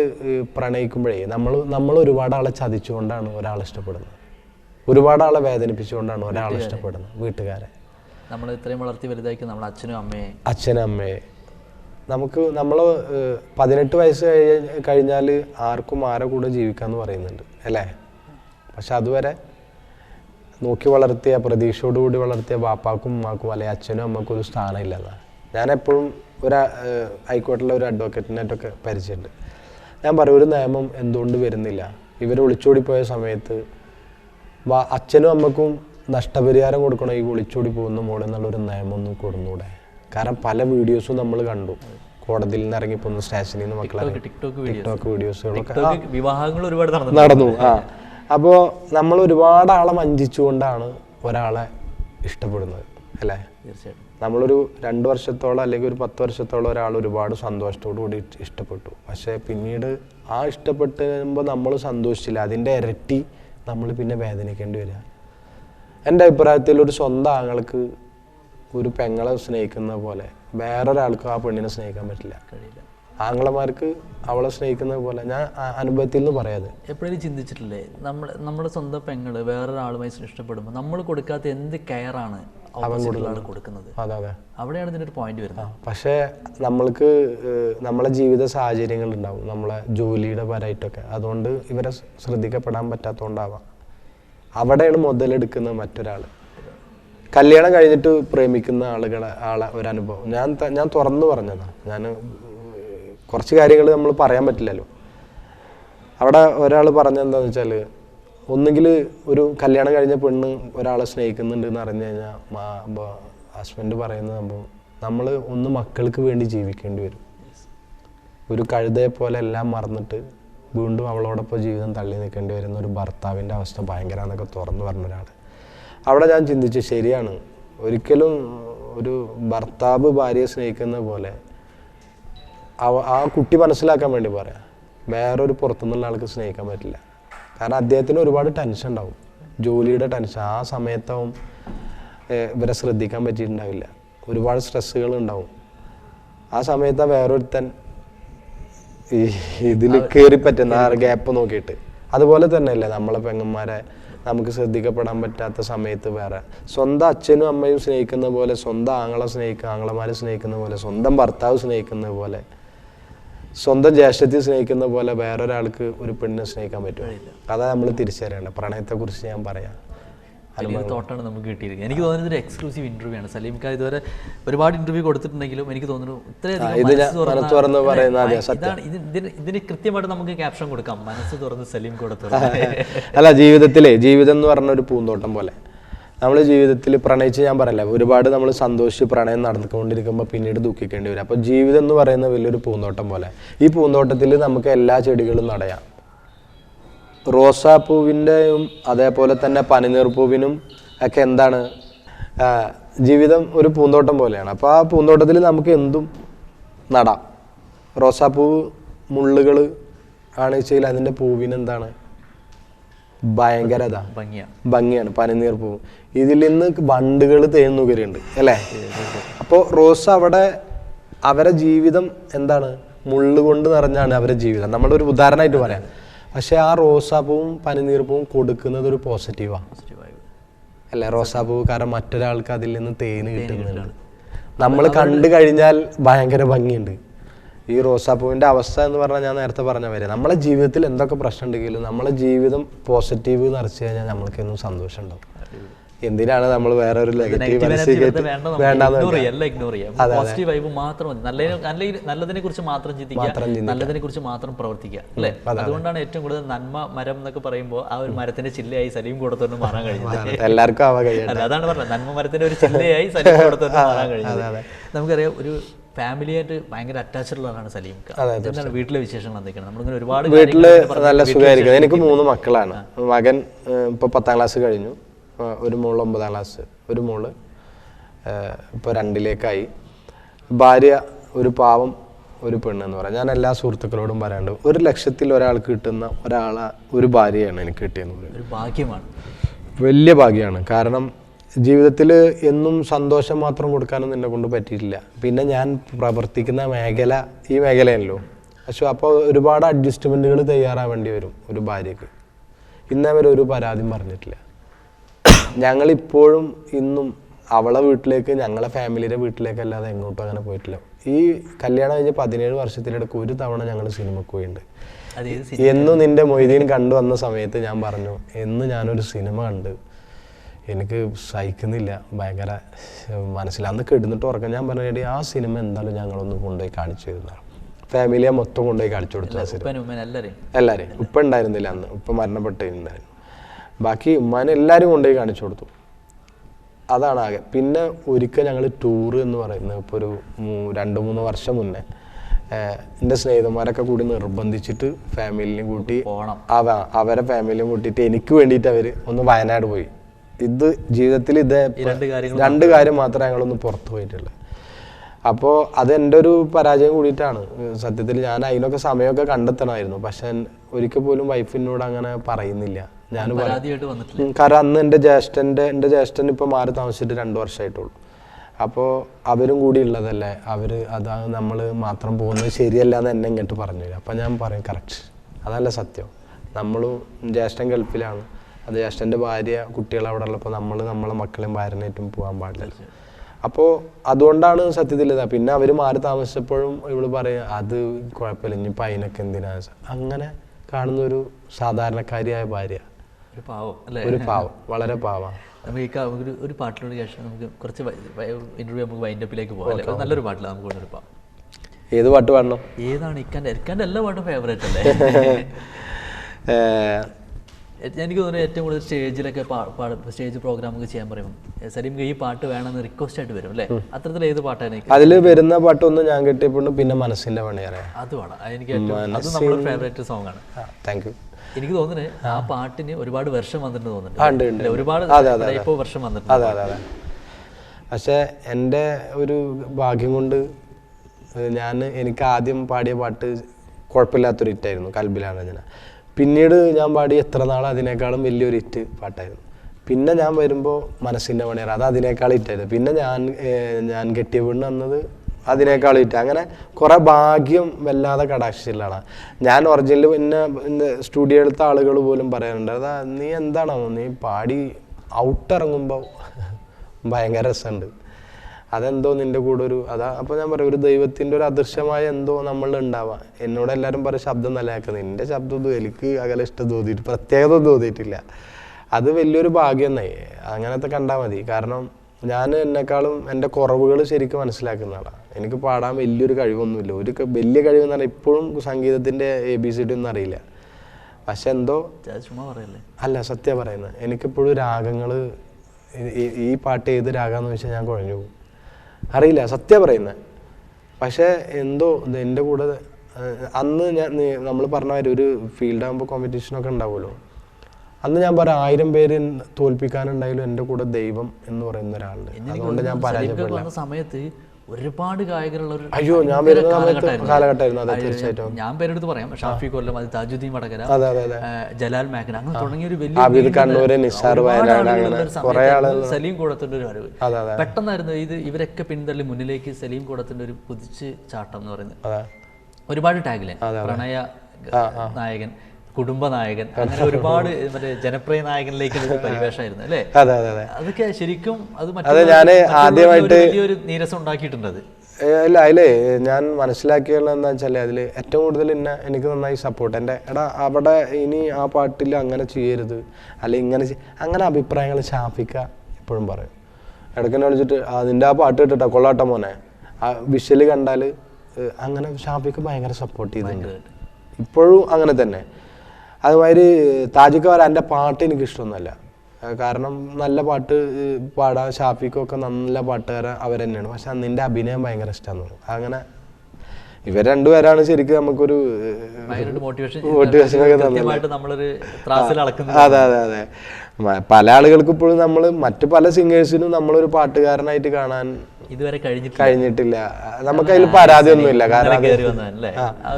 പ്രണയിക്കുമ്പോഴേ നമ്മൾ നമ്മൾ ഒരുപാട് ആളെ ചതിച്ചുകൊണ്ടാണ് ഒരാളെ ഇഷ്ടപ്പെടുന്നത്. ഒരുപാട് ആളെ വേദനിപ്പിച്ചുകൊണ്ടാണ് ഒരാളെ ഇഷ്ടപ്പെടുന്നത് വീട്ടുകാരെ. നമ്മൾ ഇത്രയും വളർത്തി വലുതായിരിക്കും നമ്മൾ അച്ഛനും അമ്മയെ. അച്ഛനും അമ്മയെ. നമുക്ക് നമ്മൾ പതിനെട്ട് വയസ്സ് കഴി കഴിഞ്ഞാൽ ആർക്കും ആരെ കൂടെ ജീവിക്കാന്ന് പറയുന്നുണ്ട് അല്ലേ? പക്ഷെ അതുവരെ നോക്കി വളർത്തിയ പ്രതീക്ഷയോടുകൂടി വളർത്തിയ ബാപ്പാക്കും ഉമ്മാക്കും അല്ലെങ്കിൽ അച്ഛനും അമ്മക്കും ഒരു സ്ഥാനം ഇല്ലെന്നാണ് ഞാൻ എപ്പോഴും ഒരു ഹൈക്കോർട്ടിലെ ഒരു അഡ്വക്കേറ്റിനായിട്ടൊക്കെ പരിചയമുണ്ട്. ഞാൻ പറയും ഒരു നിയമം എന്തുകൊണ്ട് വരുന്നില്ല? ഇവർ ഒളിച്ചോടിപ്പോയ സമയത്ത് അച്ഛനും അമ്മക്കും നഷ്ടപരിഹാരം കൊടുക്കണം? ഈ ഒളിച്ചോടി പോകുന്ന മോളെ എന്നുള്ളൊരു നിയമം ഒന്ന് കൊടുന്നൂടെ? കാരണം പല വീഡിയോസും നമ്മൾ കണ്ടു. കോടതിയിൽ നിന്ന് ഇറങ്ങിപ്പോകുന്ന സ്റ്റേഷനിൽ നിന്ന് മക്കളെ ടിക്ടോക്ക് വീഡിയോ ടിക്ടോക്ക് വീഡിയോസുകളൊക്കെ വിവാഹങ്ങൾ ഒരുപാട് നടന്നു നടന്നു. ആ. അപ്പോൾ നമ്മൾ ഒരുപാട് ആളെ വഞ്ചിച്ചുകൊണ്ടാണ് ഒരാളെ ഇഷ്ടപ്പെടുന്നത്. അല്ലേ? തീർച്ചയായിട്ടും. നമ്മളൊരു രണ്ട് വർഷത്തോളം അല്ലെങ്കിൽ ഒരു പത്ത് വർഷത്തോളം ഒരാൾ ഒരുപാട് സന്തോഷത്തോടു കൂടി ഇഷ്ടപ്പെട്ടു. പക്ഷേ പിന്നീട് ആ ഇഷ്ടപ്പെട്ടുമ്പോൾ നമ്മൾ സന്തോഷിച്ചില്ല. അതിന്റെ ഇരട്ടി നമ്മൾ പിന്നെ വേദനിക്കേണ്ടി വരിക. എന്റെ അഭിപ്രായത്തിൽ ഒരു സ്വന്തം ആങ്ങൾക്ക് ഒരു പെങ്ങളെ സ്നേഹിക്കുന്ന പോലെ വേറൊരാൾക്കും ആ പെണ്ണിനെ സ്നേഹിക്കാൻ പറ്റില്ല. കഴിയില്ല. ആങ്ങളമാർക്ക് അവളെ സ്നേഹിക്കുന്ന പോലെ ഞാൻ അനുഭവത്തിൽ നിന്ന് പറയാതെ. എപ്പോഴും ചിന്തിച്ചിട്ടില്ലേ? നമ്മൾ നമ്മുടെ സ്വന്തം പെങ്ങൾ വേറൊരാളുമായി ഇഷ്ടപ്പെടുമ്പോൾ നമ്മൾ കൊടുക്കാത്ത എന്ത് കെയറാണ് ഓപ്പോസിറ്റുള്ള കൊടുക്കുന്നത്. അവിടെയാണ് ഇതിന്റെ ഒരു പോയിന്റ് വരുന്നത്. പക്ഷേ നമ്മൾക്ക് നമ്മളെ ജീവിത സാഹചര്യങ്ങൾ ഉണ്ടാവും നമ്മളെ ജോലിയുടെ പരമായിട്ടൊക്കെ അതുകൊണ്ട് ഇവരെ ശ്രദ്ധിക്കപ്പെടാൻ പറ്റാത്തതുകൊണ്ടാവാം അവിടെയാണ് മുതലെടുക്കുന്നത് മറ്റൊരാൾ കല്യാണം കഴിഞ്ഞിട്ട് പ്രേമിക്കുന്ന ആളുകളെ ആളെ ഒരനുഭവം. ഞാൻ ഞാൻ തുറന്നു പറഞ്ഞതാണ് ഞാൻ കുറച്ച് കാര്യങ്ങൾ നമ്മൾ പറയാൻ പറ്റില്ലല്ലോ. അവിടെ ഒരാൾ പറഞ്ഞെന്താന്ന് വെച്ചാൽ ഒന്നുകിൽ ഒരു കല്യാണം കഴിഞ്ഞ പെണ്ണ് ഒരാളെ സ്നേഹിക്കുന്നുണ്ട് എന്ന് അറിഞ്ഞു കഴിഞ്ഞാൽ ഹസ്ബൻഡ് പറയുന്നത് സംഭവം നമ്മൾ ഒന്ന് മക്കൾക്ക് വേണ്ടി ജീവിക്കേണ്ടി വരും. ഒരു കഴുതയെ പോലെ എല്ലാം മറന്നിട്ട് വീണ്ടും അവളോടൊപ്പം ജീവിതം തള്ളി നിൽക്കേണ്ടി വരുന്ന ഒരു ഭർത്താവിന്റെ അവസ്ഥ ഭയങ്കരമെന്നൊക്കെ തുറന്നു പറഞ്ഞ ഒരാൾ. അവിടെ ഞാൻ ചിന്തിച്ചു ശരിയാണ്. ഒരിക്കലും ഒരു ഭർത്താവ് ഭാര്യയെ സ്നേഹിക്കുന്ന പോലെ ആ കുട്ടി മനസ്സിലാക്കാൻ വേണ്ടി പറയാം. വേറൊരു പുറത്തുനിന്നുള്ള ആൾക്ക് സ്നേഹിക്കാൻ പറ്റില്ല. കാരണം അദ്ദേഹത്തിന് ഒരുപാട് ടെൻഷൻ ഉണ്ടാവും. ജോലിയുടെ ടെൻഷൻ ആ സമയത്താവും ഇവരെ ശ്രദ്ധിക്കാൻ പറ്റിയിട്ടുണ്ടാവില്ല. ഒരുപാട് സ്ട്രെസ്സുകൾ ഉണ്ടാവും. ആ സമയത്താ വേറൊരുത്തൻ ഈ ഇതിൽ കയറി പറ്റുന്ന ആ ഗ്യാപ്പ് നോക്കിയിട്ട്. അതുപോലെ തന്നെയല്ലേ നമ്മളെ പെങ്ങന്മാരെ നമുക്ക് ശ്രദ്ധിക്കപ്പെടാൻ പറ്റാത്ത സമയത്ത് വേറെ. സ്വന്തം അച്ഛനും അമ്മയും സ്നേഹിക്കുന്ന പോലെ സ്വന്തം ആങ്ങളെ സ്നേഹിക്കുക ആങ്ങളമാരെ സ്നേഹിക്കുന്ന പോലെ സ്വന്തം ഭർത്താവ് സ്നേഹിക്കുന്ന പോലെ സ്വന്തം ജ്യേഷ്ഠത്തെ സ്നേഹിക്കുന്ന പോലെ വേറൊരാൾക്ക് ഒരു പെണ്ണിനെ സ്നേഹിക്കാൻ പറ്റുമോ? അതാ നമ്മൾ തിരിച്ചറിയേണ്ടത് പ്രണയത്തെക്കുറിച്ച് ഞാൻ പറയാം. വലിയൊരു തോട്ടാണ് നമുക്ക് കിട്ടിയിരിക്കുന്നത്. എനിക്ക് തോന്നുന്നത് ഒരു എക്സ്ക്ലൂസീവ് ഇന്റർവ്യൂ ആണ്. സലീം ഖാൻ ഇതുവരെ ഒരുപാട് ഇന്റർവ്യൂ കൊടുത്തിട്ടുണ്ടെങ്കിലും എനിക്ക് തോന്നുന്നു ഇത്രയധികം മനസ്സ് തുറന്ന് അല്ലേ? പറയുന്ന ഇതാണ് ഇത് ഇതിന് ഇതിന് കൃത്യമായിട്ട് നമുക്ക് ക്യാപ്ഷൻ കൊടുക്കാം. മനസ്സ് തുറന്ന് സലീം കൊടുത്തു അല്ല ജീവിതത്തിലെ ജീവിതം എന്ന് പറഞ്ഞ ഒരു പൂന്തോട്ടം പോലെ. നമ്മൾ ജീവിതത്തിൽ പ്രണയിച്ച് ഞാൻ പറയില്ല ഒരുപാട് നമ്മൾ സന്തോഷിച്ച് പ്രണയം നടന്നുകൊണ്ടിരിക്കുമ്പോൾ പിന്നീട് ദുഃഖിക്കേണ്ടി വരും. അപ്പോൾ ജീവിതം എന്ന് പറയുന്ന വലിയൊരു പൂന്തോട്ടം പോലെ ഈ പൂന്തോട്ടത്തിൽ നമുക്ക് എല്ലാ ചെടികളും നടയാം. റോസാപ്പൂവിന്റെയും അതേപോലെ തന്നെ പനിനീർ പൂവിനും ഒക്കെ എന്താണ് ജീവിതം ഒരു പൂന്തോട്ടം പോലെയാണ്. അപ്പോൾ ആ പൂന്തോട്ടത്തിൽ നമുക്ക് എന്തും നടാം. റോസാപ്പൂവ് മുള്ളുകൾ ആണ് വെച്ചാൽ അതിന്റെ പൂവിന് എന്താണ് ഭയങ്കരത ഭംഗിയാണ്. പനിനീർ പൂവ്. ഇതിൽ നിന്ന് വണ്ടുകൾ തേന്നുകരുണ്ട് അല്ലേ? അപ്പോൾ റോസ് അവിടെ അവരെ ജീവിതം എന്താണ്? മുള്ളു കൊണ്ട് നിറഞ്ഞാണ് അവരെ ജീവിതം. നമ്മളൊരു ഉദാഹരണമായിട്ട് പറയാം. പക്ഷെ ആ റോസാപ്പൂവും പനിനീർപ്പൂവും കൊടുക്കുന്നത് ഒരു പോസിറ്റീവാ. അല്ലെ? റോസാപ്പൂവ് കാരണം മറ്റൊരാൾക്ക് അതിൽ നിന്ന് തേന് കിട്ടുന്നുണ്ട്. നമ്മൾ കണ്ടു കഴിഞ്ഞാൽ ഭയങ്കര ഭംഗിയുണ്ട്. ഈ റോസാപ്പൂവിന്റെ അവസ്ഥ എന്ന് പറഞ്ഞാൽ ഞാൻ നേരത്തെ പറഞ്ഞ വരെ നമ്മളെ ജീവിതത്തിൽ എന്തൊക്കെ പ്രശ്നം ഉണ്ടെങ്കിലും നമ്മളെ ജീവിതം പോസിറ്റീവ് നിറച്ച് കഴിഞ്ഞാൽ നമ്മൾക്കെന്നും സന്തോഷം ഉണ്ടാവും. എന്തിനാണ് നമ്മൾ വേറെ ഒരു നല്ലതിനെ കുറിച്ച് മാത്രം ചിന്തിക്കുക. നല്ലതിനെ കുറിച്ച് മാത്രം പ്രവർത്തിക്കുക. അല്ലേ? അതുകൊണ്ടാണ് ഏറ്റവും കൂടുതൽ നന്മ മരം എന്നൊക്കെ പറയുമ്പോൾ ആ ഒരു മരത്തിന്റെ ചില്ലയായി സലീം കൂടത്തോണ്ട് മാറാൻ കഴിഞ്ഞത്. എല്ലാവർക്കും അതാണ് പറഞ്ഞത്. നന്മ മരത്തിന്റെ ഒരു ചില്ലയായി സലീം കൂടത്തോണ്ട് മാറാൻ കഴിഞ്ഞത്. നമുക്കറിയാം ഒരു ഫാമിലിയായിട്ട് ഭയങ്കര അറ്റാച്ച്ഡ് ഉള്ളതാണ് സലീം. എന്താണ് വീട്ടിലെ വിശേഷങ്ങൾ എന്തൊക്കെയാണ്? നമ്മളിങ്ങനെ ഒരുപാട് വീട്ടിൽ നല്ല സുഖമായിരിക്കും എനിക്ക് മൂന്ന് മക്കളാണ്. മകൻ ഇപ്പൊ പത്താം ക്ലാസ് കഴിഞ്ഞു. ഒരു മോൾ ഒമ്പതാം ക്ലാസ് ഒരു മോൾ ഇപ്പൊ രണ്ടിലേക്കായി. ഭാര്യ ഒരു പാവം ഒരു പെണ്ണ് എന്ന് പറയാം. ഞാൻ എല്ലാ സുഹൃത്തുക്കളോടും പറയാണ്ട് ഒരു ലക്ഷത്തിൽ ഒരാൾക്ക് കിട്ടുന്ന ഒരാളെ ഒരു ഭാര്യയാണ് എനിക്ക് കിട്ടിയെന്ന് പറയുന്നത് ഭാഗ്യമാണ്. വലിയ ഭാഗ്യമാണ്. കാരണം ജീവിതത്തിൽ എന്നും സന്തോഷം മാത്രം കൊടുക്കാനൊന്നും എന്നെ കൊണ്ട് പറ്റിയിട്ടില്ല. പിന്നെ ഞാൻ പ്രവർത്തിക്കുന്ന മേഖല ഈ മേഖലയല്ലോ. പക്ഷെ അപ്പോൾ ഒരുപാട് അഡ്ജസ്റ്റ്മെന്റുകൾ തയ്യാറാവേണ്ടി വരും ഒരു ഭാര്യക്ക് ഇന്നവരെ ഒരു പരാതിയും പറഞ്ഞിട്ടില്ല. ഞങ്ങളിപ്പോഴും ഇന്നും അവളെ വീട്ടിലേക്ക് ഞങ്ങളെ ഫാമിലിയുടെ വീട്ടിലേക്കല്ലാതെ എങ്ങോട്ടും അങ്ങനെ പോയിട്ടില്ല. ഈ കല്യാണം കഴിഞ്ഞ് പതിനേഴ് വർഷത്തിലിടക്ക് ഒരു തവണ ഞങ്ങൾ സിനിമക്ക് പോയിട്ടുണ്ട്. എന്നും നിന്റെ മൊയ്തീൻ കണ്ടു വന്ന സമയത്ത് ഞാൻ പറഞ്ഞു എന്ന് ഞാനൊരു സിനിമ കണ്ട് എനിക്ക് സഹിക്കുന്നില്ല. ഭയങ്കര മനസ്സിൽ അന്ന് കിടന്നിട്ട് ഉറക്കം. ഞാൻ പറഞ്ഞ ആ സിനിമ എന്തായാലും ഞങ്ങളൊന്ന് കൊണ്ടുപോയി കാണിച്ചു തരുന്ന ഫാമിലിയെ മൊത്തം കൊണ്ടുപോയി കാണിച്ചു കൊടുത്തു ആ സിനിമ. എല്ലാവരെയും ഉപ്പ ഉണ്ടായിരുന്നില്ല അന്ന്. ഉപ്പ മരണപ്പെട്ടിട്ടുണ്ടായിരുന്നു ബാക്കി ഉമ്മാനെ എല്ലാവരും കൊണ്ടുപോയി കാണിച്ചു കൊടുത്തു. അതാണ് ആകെ. പിന്നെ ഒരിക്കൽ ഞങ്ങൾ ടൂർ എന്ന് പറയുന്നത് ഇപ്പോൾ ഒരു രണ്ട് മൂന്ന് വർഷം മുന്നേ എന്റെ സ്നേഹിതന്മാരൊക്കെ കൂടി നിർബന്ധിച്ചിട്ട് ഫാമിലിനെയും കൂട്ടി പോകണം അവ അവരെ ഫാമിലിയും കൂട്ടിയിട്ട് എനിക്ക് വേണ്ടിയിട്ട് അവർ ഒന്ന് വയനാട് പോയി. ഇത് ജീവിതത്തിൽ ഇത് രണ്ട് കാര്യം മാത്രമേ ഞങ്ങളൊന്ന് പുറത്തു പോയിട്ടുള്ളൂ. അപ്പോൾ അത് എന്റെ ഒരു പരാജയം കൂടിയിട്ടാണ്. സത്യത്തിൽ ഞാൻ അതിനൊക്കെ സമയമൊക്കെ കണ്ടെത്തണമായിരുന്നു. പക്ഷെ ഒരിക്കൽ പോലും വൈഫിനോട് അങ്ങനെ പറയുന്നില്ല. ഞാൻ കാരണം അന്ന് എന്റെ ജ്യേഷ്ഠന്റെ എന്റെ ജ്യേഷ്ഠൻ ഇപ്പോൾ മാറി താമസിച്ചിട്ട് രണ്ട് വർഷമായിട്ടുള്ളൂ. അപ്പോൾ അവരും കൂടി ഉള്ളതല്ലേ? അവർ അതാ നമ്മൾ മാത്രം പോകുന്നത് ശരിയല്ല എന്ന് എന്നെ ഇങ്ങോട്ട് പറഞ്ഞു തരും. അപ്പോൾ ഞാൻ പറയും കറക്റ്റ് അതല്ല സത്യം. നമ്മളും ജ്യേഷ്ഠൻ ഗൾഫിലാണ്. അത് ജ്യേഷ്ഠന്റെ ഭാര്യ കുട്ടികൾ അവിടെ ഉള്ളപ്പോൾ നമ്മൾ നമ്മളെ മക്കളെയും ഭാര്യനായിട്ടും പോകാൻ പാടില്ല. അപ്പോൾ അതുകൊണ്ടാണ് സത്യത്തിൽ ഇതാ പിന്നെ അവർ മാറി താമസിച്ചപ്പോഴും ഇവൾ പറയും അത് കുഴപ്പമില്ല ഇനിയിപ്പോൾ അതിനൊക്കെ എന്തിനാ? അങ്ങനെ കാണുന്ന ഒരു സാധാരണക്കാരിയായ ഭാര്യ. ഒരു പാവം അല്ലേ? ഒരു പാവം വളരെ പാവം. നമുക്ക് ഈ ഒരു ഒരു പാട്ടിലൂടെ ശേഷം നമുക്ക് കുറച്ച് ഇന്റർവ്യൂ നമുക്ക് വൈൻഡപ്പിലേക്ക് പോകാം അല്ലേ? നല്ലൊരു പാട്ടിലാണ് നമുക്ക് കൊണ്ടുവരാം ഏത് പാട്ട് പാടണം? ഏതാണ്? ഇക്കാന്റെ ഇക്കാന്റെ എല്ലാ പാട്ടും ഫേവറേറ്റ് അല്ലേ? എനിക്ക് തോന്നുന്നു ഏറ്റവും കൂടുതൽ സ്റ്റേജിലൊക്കെ സ്റ്റേജ് പ്രോഗ്രാമൊക്കെ ചെയ്യാൻ പറയും സലീം ഈ പാട്ട് വേണമെന്ന് റിക്വസ്റ്റ് ആയിട്ട് വരും അല്ലേ? അത്തരത്തിൽ ഏത് പാട്ടാണ് അതിൽ വരുന്ന പാട്ടൊന്നും ഞാൻ കിട്ടിയപ്പോഴും പിന്നെ മനസ്സിന്റെ പണിയറിയാം അത് വേണം. എനിക്ക് അത് നമ്മുടെ ഫേവറേറ്റ് സോങ് ആണ്. താങ്ക് യു എനിക്ക് തോന്നുന്നത് ആ. പാട്ടിന് ഒരുപാട് വർഷം വന്നിട്ട് തോന്നുന്നുണ്ട് ഒരുപാട്. ഇപ്പോൾ വർഷം വന്നിട്ടുണ്ട്. അതെ അതെ അതെ. പക്ഷെ എന്റെ ഒരു ഭാഗ്യം കൊണ്ട് ഞാൻ എനിക്ക് ആദ്യം പാടിയ പാട്ട് കുഴപ്പമില്ലാത്തൊരു ഹിറ്റായിരുന്നു കൽബിലാണ് ഞാൻ പിന്നീട് ഞാൻ പാടി എത്ര നാൾ അതിനേക്കാളും വലിയൊരു ഹിറ്റ് പാട്ടായിരുന്നു. പിന്നെ ഞാൻ വരുമ്പോൾ മനസ്സിന്റെ പണിയറ അത് അതിനേക്കാൾ ഹിറ്റായിരുന്നു പിന്നെ ഞാൻ ഞാൻ കെട്ടിയ പെണ്ണ് വന്നത് അതിനേക്കാൾ ഹിറ്റ് അങ്ങനെ കുറേ ഭാഗ്യം വല്ലാതെ കടാക്ഷിച്ചില്ലാണ് ഞാൻ ഒറിജിനൽ പിന്നെ സ്റ്റുഡിയോ എടുത്ത ആളുകൾ പോലും പറയാറുണ്ട് അതാ നീ എന്താണോ നീ പാടി ഔട്ട് ഇറങ്ങുമ്പോൾ ഭയങ്കര രസമുണ്ട്. അതെന്തോ നിന്റെ കൂടെ ഒരു അതാ അപ്പോൾ ഞാൻ പറയും ഒരു ദൈവത്തിന്റെ ഒരു അദൃശ്യമായ എന്തോ നമ്മൾ ഉണ്ടാവാം. എന്നോട് എല്ലാവരും പറയും ശബ്ദം നല്ലതാക്കുന്നത് നിന്റെ ശബ്ദം ഒന്നും എനിക്ക് അകലെ ഇഷ്ടം തോന്നിയിട്ട് പ്രത്യേകത തോന്നിയിട്ടില്ല. അത് വലിയൊരു ഭാഗ്യം തന്നെ അങ്ങനത്തെ കണ്ടാൽ മതി. കാരണം ഞാൻ എന്നെക്കാളും എന്റെ കുറവുകൾ ശരിക്കും മനസ്സിലാക്കുന്ന ആളാണ് എനിക്ക് പാടാൻ വലിയൊരു കഴിവൊന്നുമില്ല. ഒരു വലിയ കഴിവെന്ന് പറഞ്ഞാൽ ഇപ്പോഴും സംഗീതത്തിന്റെ എ ബി സി ഡി ഒന്നും അറിയില്ല. പക്ഷെ എന്തോ അല്ല സത്യം പറയുന്നത് എനിക്കിപ്പോഴും രാഗങ്ങൾ ഈ പാട്ട് ഏത് രാഗമെന്ന് വെച്ചാൽ ഞാൻ കുഴഞ്ഞു പോകും. അറിയില്ല സത്യം പറയുന്നത് പക്ഷേ എന്തോ എന്റെ കൂടെ അന്ന് ഞാൻ നമ്മൾ പറഞ്ഞ മാതിരി ഒരു ഫീൽഡ് ആകുമ്പോൾ കോമ്പറ്റീഷനൊക്കെ ഉണ്ടാവുമല്ലോ. അന്ന് ഞാൻ പറയാം ആയിരം പേര് തോൽപ്പിക്കാനുണ്ടായാലും എന്റെ കൂടെ ദൈവം എന്ന് പറയുന്ന ഒരാളുണ്ട്. അതുകൊണ്ട് ഞാൻ പരാജയപ്പെടില്ല. സമയത്ത് ഒരുപാട് ഗായകരുള്ള ഒരു അയ്യോ, ഞാൻ കാലഘട്ടമായിരുന്നു. ഞാൻ പേരെടുത്ത് പറയാം. ഷാഫി കൊല്ലം അത് താജുദ്ദീൻ വടകര ജലാൽ മേഖല അങ്ങനെ തുടങ്ങിയ ഒരു വലിയ സലീം കൂടത്തിന്റെ ഒരു അറിവ്. പെട്ടെന്നായിരുന്നു ഇത് ഇവരൊക്കെ പിന്തള്ളി മുന്നിലേക്ക് സലീം കൂടത്തിന്റെ ഒരു കുതിച്ച് ചാട്ടം എന്ന് പറയുന്നത്. ഒരുപാട് ടാഗിലെ പ്രണയ നായകൻ. കുടുംബ നായകൻ അങ്ങനെ ഒരുപാട് മറ്റേ ജനപ്രിയ നായകനിലേക്ക് പരിവേഷമായിരുന്നു അല്ലേ? അതെ അതെ അതെ. അതൊക്കെ ശരിക്കും അത് ഞാൻ ഞാൻ ആദ്യമായിട്ട് ഒരു വലിയൊരു നീരസം ഉണ്ടാക്കിയിട്ടുണ്ട് അല്ല അതിലേ ഞാൻ മനസ്സിലാക്കിയുള്ള എന്താ വെച്ചാൽ അതിൽ ഏറ്റവും കൂടുതൽ എന്നെ എനിക്ക് നന്നായി സപ്പോർട്ട് എന്റെ എടാ അവിടെ ഇനി ആ പാട്ടിൽ അങ്ങനെ ചെയ്യരുത്. അല്ലെ ഇങ്ങനെ അങ്ങനെ അഭിപ്രായങ്ങൾ ശാപിക്ക എപ്പോഴും പറയും. ഇടയ്ക്കെന്നെ വിളിച്ചിട്ട് അതിന്റെ ആ പാട്ട് കേട്ടോ കൊള്ളാട്ട മോനെ. ആ വിഷ്വൽ കണ്ടാൽ അങ്ങനെ ഷാഫിക്ക് ഭയങ്കര സപ്പോർട്ട് ചെയ്തിട്ടുണ്ട്. ഇപ്പോഴും അങ്ങനെ തന്നെ. അതുമാതിരി താജിക്ക് പറയാൻ എന്റെ പാട്ട് എനിക്ക് ഇഷ്ടമൊന്നുമല്ല കാരണം നല്ല പാട്ട് പാടാൻ ഷാഫിക്കൊക്കെ നല്ല പാട്ടുകാരൻ അവർ തന്നെയാണ് പക്ഷെ നിന്റെ അഭിനയം ഭയങ്കര ഇഷ്ടമാണ് അങ്ങനെ ഇവർ രണ്ടുപേരാണ് ശരിക്കും നമുക്കൊരു മോട്ടിവേഷൻ അതെ അതെ അതെ. പല ആളുകൾക്ക് ഇപ്പോഴും നമ്മൾ മറ്റു പല സിംഗേഴ്സിനും നമ്മളൊരു പാട്ടുകാരനായിട്ട് കാണാൻ ഇതുവരെ കഴിഞ്ഞിട്ട് കഴിഞ്ഞിട്ടില്ല. നമുക്ക് അതിൽ കാരണം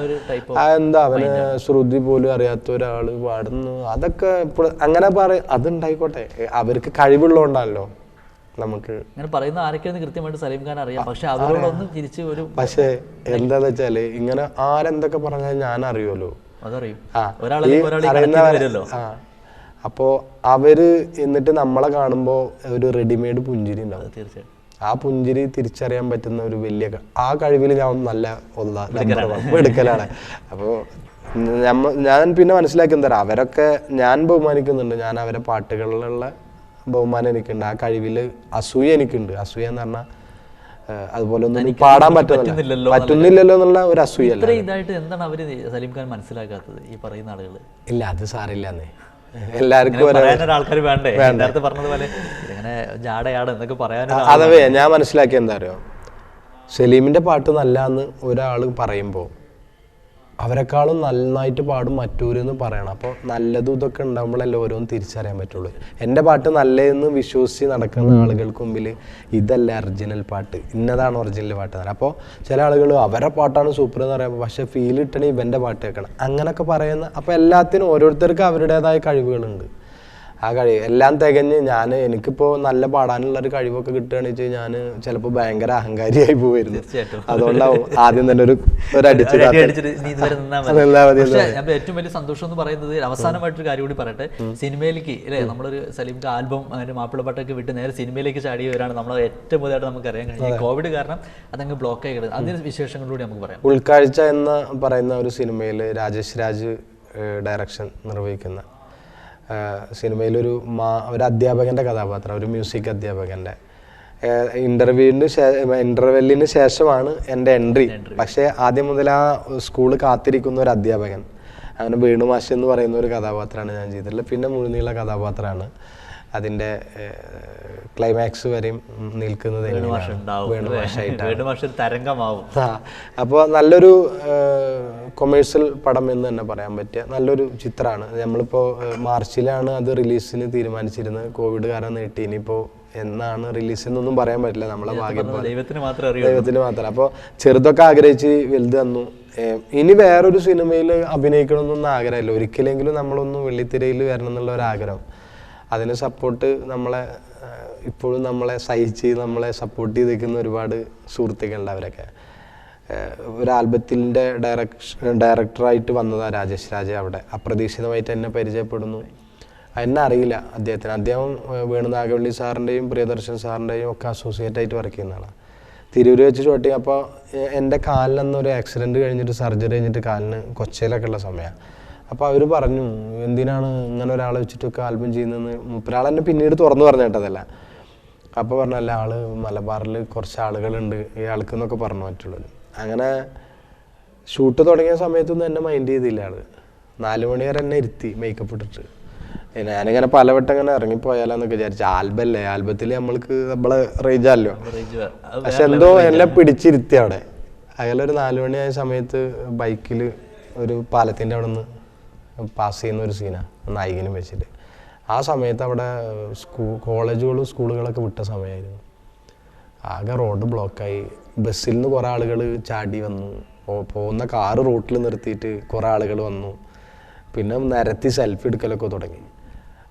ഒരു ടൈപ്പ് ആ എന്താ അവന് ശ്രുതി പോലും അറിയാത്ത ഒരാൾ പാടുന്നു. അതൊക്കെ അങ്ങനെ പറ അതുണ്ടായിക്കോട്ടെ. അവർക്ക് കഴിവുള്ളതുകൊണ്ടാണല്ലോ നമുക്ക്. അങ്ങനെ പറയുന്ന ആരൊക്കെയാന്ന് കൃത്യമായിട്ട് സലീം ഖാൻ അറിയാം. പക്ഷെ അവരോടൊന്നും തിരിച്ച് ഒരു പക്ഷേ എന്താന്ന് വെച്ചാൽ ഇങ്ങനെ ആരെന്തൊക്കെ പറഞ്ഞാൽ ഞാൻ അറിയുമല്ലോ അതറിയും. ആ ഒരാളെ ഈ ഒരാളെ അറിയുന്ന കണക്ട് വരുമല്ലോ. ആ അപ്പോ അവർ എന്നിട്ട് നമ്മളെ കാണുമ്പോ ഒരു റെഡിമെയ്ഡ് പുഞ്ചിരി ഉണ്ടാവും. തീർച്ചയായിട്ടും. ആ പുഞ്ചിരി തിരിച്ചറിയാൻ പറ്റുന്ന ഒരു വലിയ ആ കഴിവിൽ ഞാൻ നല്ല ഒന്നാ എടുക്കലാണ്. അപ്പോൾ ഞാൻ പിന്നെ മനസ്സിലാക്കി എന്താ അവരൊക്കെ ഞാൻ ബഹുമാനിക്കുന്നുണ്ട്. ഞാൻ അവരെ പാട്ടുകളിലുള്ള ബഹുമാനം എനിക്കുണ്ട്. ആ കഴിവിൽ അസൂയ എനിക്കുണ്ട്. അസൂയ എന്ന് പറഞ്ഞാൽ അതുപോലെ ഒന്നും പാടാൻ പറ്റുന്നില്ലല്ലോ പറ്റുന്നില്ലല്ലോ എന്നുള്ള ഒരു ഇതായിട്ട് എന്താണ് അവർ സലീം ഖാൻ മനസ്സിലാക്കാത്തത് ഈ പറയുന്ന ആളുകൾ ഇല്ല അത് സാറില്ലെന്നേ എല്ലാവർക്കും വേണ്ടേ? നേരത്തെ പറഞ്ഞതുപോലെ ഇങ്ങനെ ജാടയാട് എന്നൊക്കെ പറയാനൊരു അതവേ ഞാൻ മനസ്സിലാക്കിയ എന്താ അറിയോ സലീമിന്റെ പാട്ട് നല്ല എന്ന് ഒരാൾ പറയുമ്പോൾ അവരെക്കാളും നന്നായിട്ട് പാടും മറ്റൂരെന്ന് പറയണം. അപ്പോൾ നല്ലതും ഇതൊക്കെ ഉണ്ടാകുമ്പോഴല്ലേ ഓരോന്ന് തിരിച്ചറിയാൻ പറ്റുള്ളൂ. എന്റെ പാട്ട് നല്ലതെന്ന് വിശ്വസിച്ച് നടക്കുന്ന ആളുകൾക്ക് മുമ്പിൽ ഇതല്ല ഒറിജിനൽ പാട്ട്. ഇന്നതാണ് ഒറിജിനൽ പാട്ട് എന്ന് അപ്പോൾ ചില ആളുകൾ അവരെ പാട്ടാണ് സൂപ്പർ എന്ന് പറയുമ്പോൾ പക്ഷേ ഫീൽ കിട്ടണേ ഇവന്റെ പാട്ട് കേൾക്കണം. അങ്ങനെയൊക്കെ പറയുന്ന അപ്പോൾ എല്ലാത്തിനും ഓരോരുത്തർക്കും അവരുടേതായ കഴിവുകളുണ്ട്. ആ കഴിവ്. എല്ലാം തികഞ്ഞ് ഞാൻ എനിക്കിപ്പോൾ നല്ല പാടാനുള്ള ഒരു കഴിവൊക്കെ കിട്ടുകയാണെന്ന് വെച്ച് ഞാൻ ചിലപ്പോൾ ഭയങ്കര അഹങ്കാരിയായി പോയിരുന്നു. അതുകൊണ്ടാവും ആദ്യം തന്നെ ഒരു ഏറ്റവും വലിയ സന്തോഷം എന്ന് പറയുന്നത് അവസാനമായിട്ടൊരു കാര്യം കൂടി പറയട്ടെ. സിനിമയിലേക്ക് അല്ലേ? നമ്മളൊരു സലീമിന്റെ ആൽബം അങ്ങനെ മാപ്പിളപ്പാട്ടൊക്കെ വിട്ട് നേരെ സിനിമയിലേക്ക് ചാടി വരാണ് നമ്മൾ ഏറ്റവും പുതിയതായിട്ട് നമുക്ക് അറിയാൻ കഴിഞ്ഞത്. കോവിഡ് കാരണം അതങ്ങ് ബ്ലോക്ക് ആയി കിടന്നത് അതിന്റെ വിശേഷങ്ങളിലൂടെ നമുക്ക് പറയാം. ഉൾക്കാഴ്ച എന്ന് പറയുന്ന ഒരു സിനിമയിൽ രാജേഷ് രാജ് ഡയറക്ഷൻ നിർവഹിക്കുന്ന സിനിമയിലൊരു മാ ഒരു അധ്യാപകന്റെ കഥാപാത്രം ഒരു മ്യൂസിക് അധ്യാപകന്റെ ഇന്റർവ്യൂവിന് ഇന്റർവെല്ലിന് ശേഷമാണ് എന്റെ എൻട്രി പക്ഷേ ആദ്യം മുതൽ ആ സ്കൂൾ കാത്തിരിക്കുന്ന ഒരു അധ്യാപകൻ. അങ്ങനെ വേണു എന്ന് പറയുന്ന ഒരു കഥാപാത്രമാണ് ഞാൻ ചെയ്തിട്ടുള്ളത്. പിന്നെ മുഴുനീള കഥാപാത്രമാണ്. അതിന്റെ ക്ലൈമാക്സ് വരെയും നിൽക്കുന്നത് തരംഗമാവും. അപ്പോൾ നല്ലൊരു കൊമേഴ്സ്യൽ പടം എന്ന് തന്നെ പറയാൻ പറ്റിയ നല്ലൊരു ചിത്രമാണ്. നമ്മളിപ്പോൾ മാർച്ചിലാണ് അത് റിലീസിന് തീരുമാനിച്ചിരുന്നത്. കോവിഡ് കാരണം നീട്ടി. ഇനിയിപ്പോൾ എന്നാണ് റിലീസ് എന്നൊന്നും പറയാൻ പറ്റില്ല. നമ്മളെ ഭാഗ്യം ദൈവത്തിന് അറിയൂ ദൈവത്തിന് മാത്രം. അപ്പോൾ ചെറുതൊക്കെ ആഗ്രഹിച്ച് വലുത് തന്നു ഇനി വേറൊരു സിനിമയിൽ അഭിനയിക്കണമെന്നൊന്നും ആഗ്രഹമില്ല. ഒരിക്കലെങ്കിലും നമ്മളൊന്ന് വെള്ളിത്തിരയിൽ വരണം എന്നുള്ള ഒരു ആഗ്രഹം. അതിന് സപ്പോർട്ട് നമ്മളെ ഇപ്പോഴും നമ്മളെ സഹിച്ച് നമ്മളെ സപ്പോർട്ട് ചെയ്ത് നിൽക്കുന്ന ഒരുപാട് സുഹൃത്തുക്കളുണ്ട് അവരൊക്കെ. ഒരു ആൽബത്തിന്റെ ഡയറക്ഷൻ ഡയറക്ടറായിട്ട് വന്നതാണ് രാജേഷ് രാജ അവിടെ. അപ്രതീക്ഷിതമായിട്ട് എന്നെ പരിചയപ്പെടുന്നു. എന്നെ അറിയില്ല അദ്ദേഹത്തിന്. അദ്ദേഹം വേണു നാഗവള്ളി സാറിന്റെയും പ്രിയദർശൻ സാറിന്റെയും ഒക്കെ അസോസിയേറ്റ് ആയിട്ട് വർക്ക് ചെയ്യുന്നതാണ് തിരൂർ വെച്ച് ചോട്ടി അപ്പോൾ എന്റെ കാലിൽ ഒരു ആക്സിഡന്റ് കഴിഞ്ഞിട്ട് സർജറി കഴിഞ്ഞിട്ട് കാലിന് കൊച്ചയിലൊക്കെ ഉള്ള സമയമാണ് അപ്പോൾ അവർ പറഞ്ഞു എന്തിനാണ് ഇങ്ങനെ ഒരാളെ വെച്ചിട്ടൊക്കെ ആൽബം ചെയ്യുന്നതെന്ന്? മുപ്പരാൾ എന്നെ പിന്നീട് തുറന്നു പറഞ്ഞു കേട്ടതല്ല. അപ്പോൾ പറഞ്ഞല്ല ആൾ മലബാറിൽ കുറച്ച് ആളുകളുണ്ട് ഈ ആൾക്ക് എന്നൊക്കെ പറഞ്ഞു മറ്റുള്ളത് അങ്ങനെ ഷൂട്ട് തുടങ്ങിയ സമയത്തൊന്നും എന്നെ മൈൻഡ് ചെയ്തില്ല ആൾ. നാല് മണി വരെ എന്നെ ഇരുത്തി മേക്കപ്പ് ഇട്ടിട്ട്. ഞാനിങ്ങനെ പലവട്ടം ഇങ്ങനെ ഇറങ്ങിപ്പോയാലോന്നൊക്കെ വിചാരിച്ചു. ആൽബല്ലേ ആൽബത്തിൽ നമ്മൾക്ക് നമ്മളെ വേ- പക്ഷെ എന്തോ എന്നെ പിടിച്ചിരുത്തി അവിടെ. അയാളൊരു നാലുമണിയായ നാല് മണിയായ സമയത്ത് ബൈക്കിൽ ഒരു പാലത്തിന്റെ അവിടെ നിന്ന് പാസ് ചെയ്യുന്ന ഒരു സീനാണ് നായികനും വെച്ചിട്ട്. ആ സമയത്ത് അവിടെ സ്കൂ കോളേജുകളും സ്കൂളുകളൊക്കെ വിട്ട സമയമായിരുന്നു ആകെ റോഡ് ബ്ലോക്കായി. ബസ്സിൽ നിന്ന് കുറേ ആളുകൾ ചാടി വന്നു. പോകുന്ന കാറ് റോട്ടിൽ നിർത്തിയിട്ട് കുറേ ആളുകൾ വന്നു. പിന്നെ നിരത്തി സെൽഫി എടുക്കലൊക്കെ തുടങ്ങി.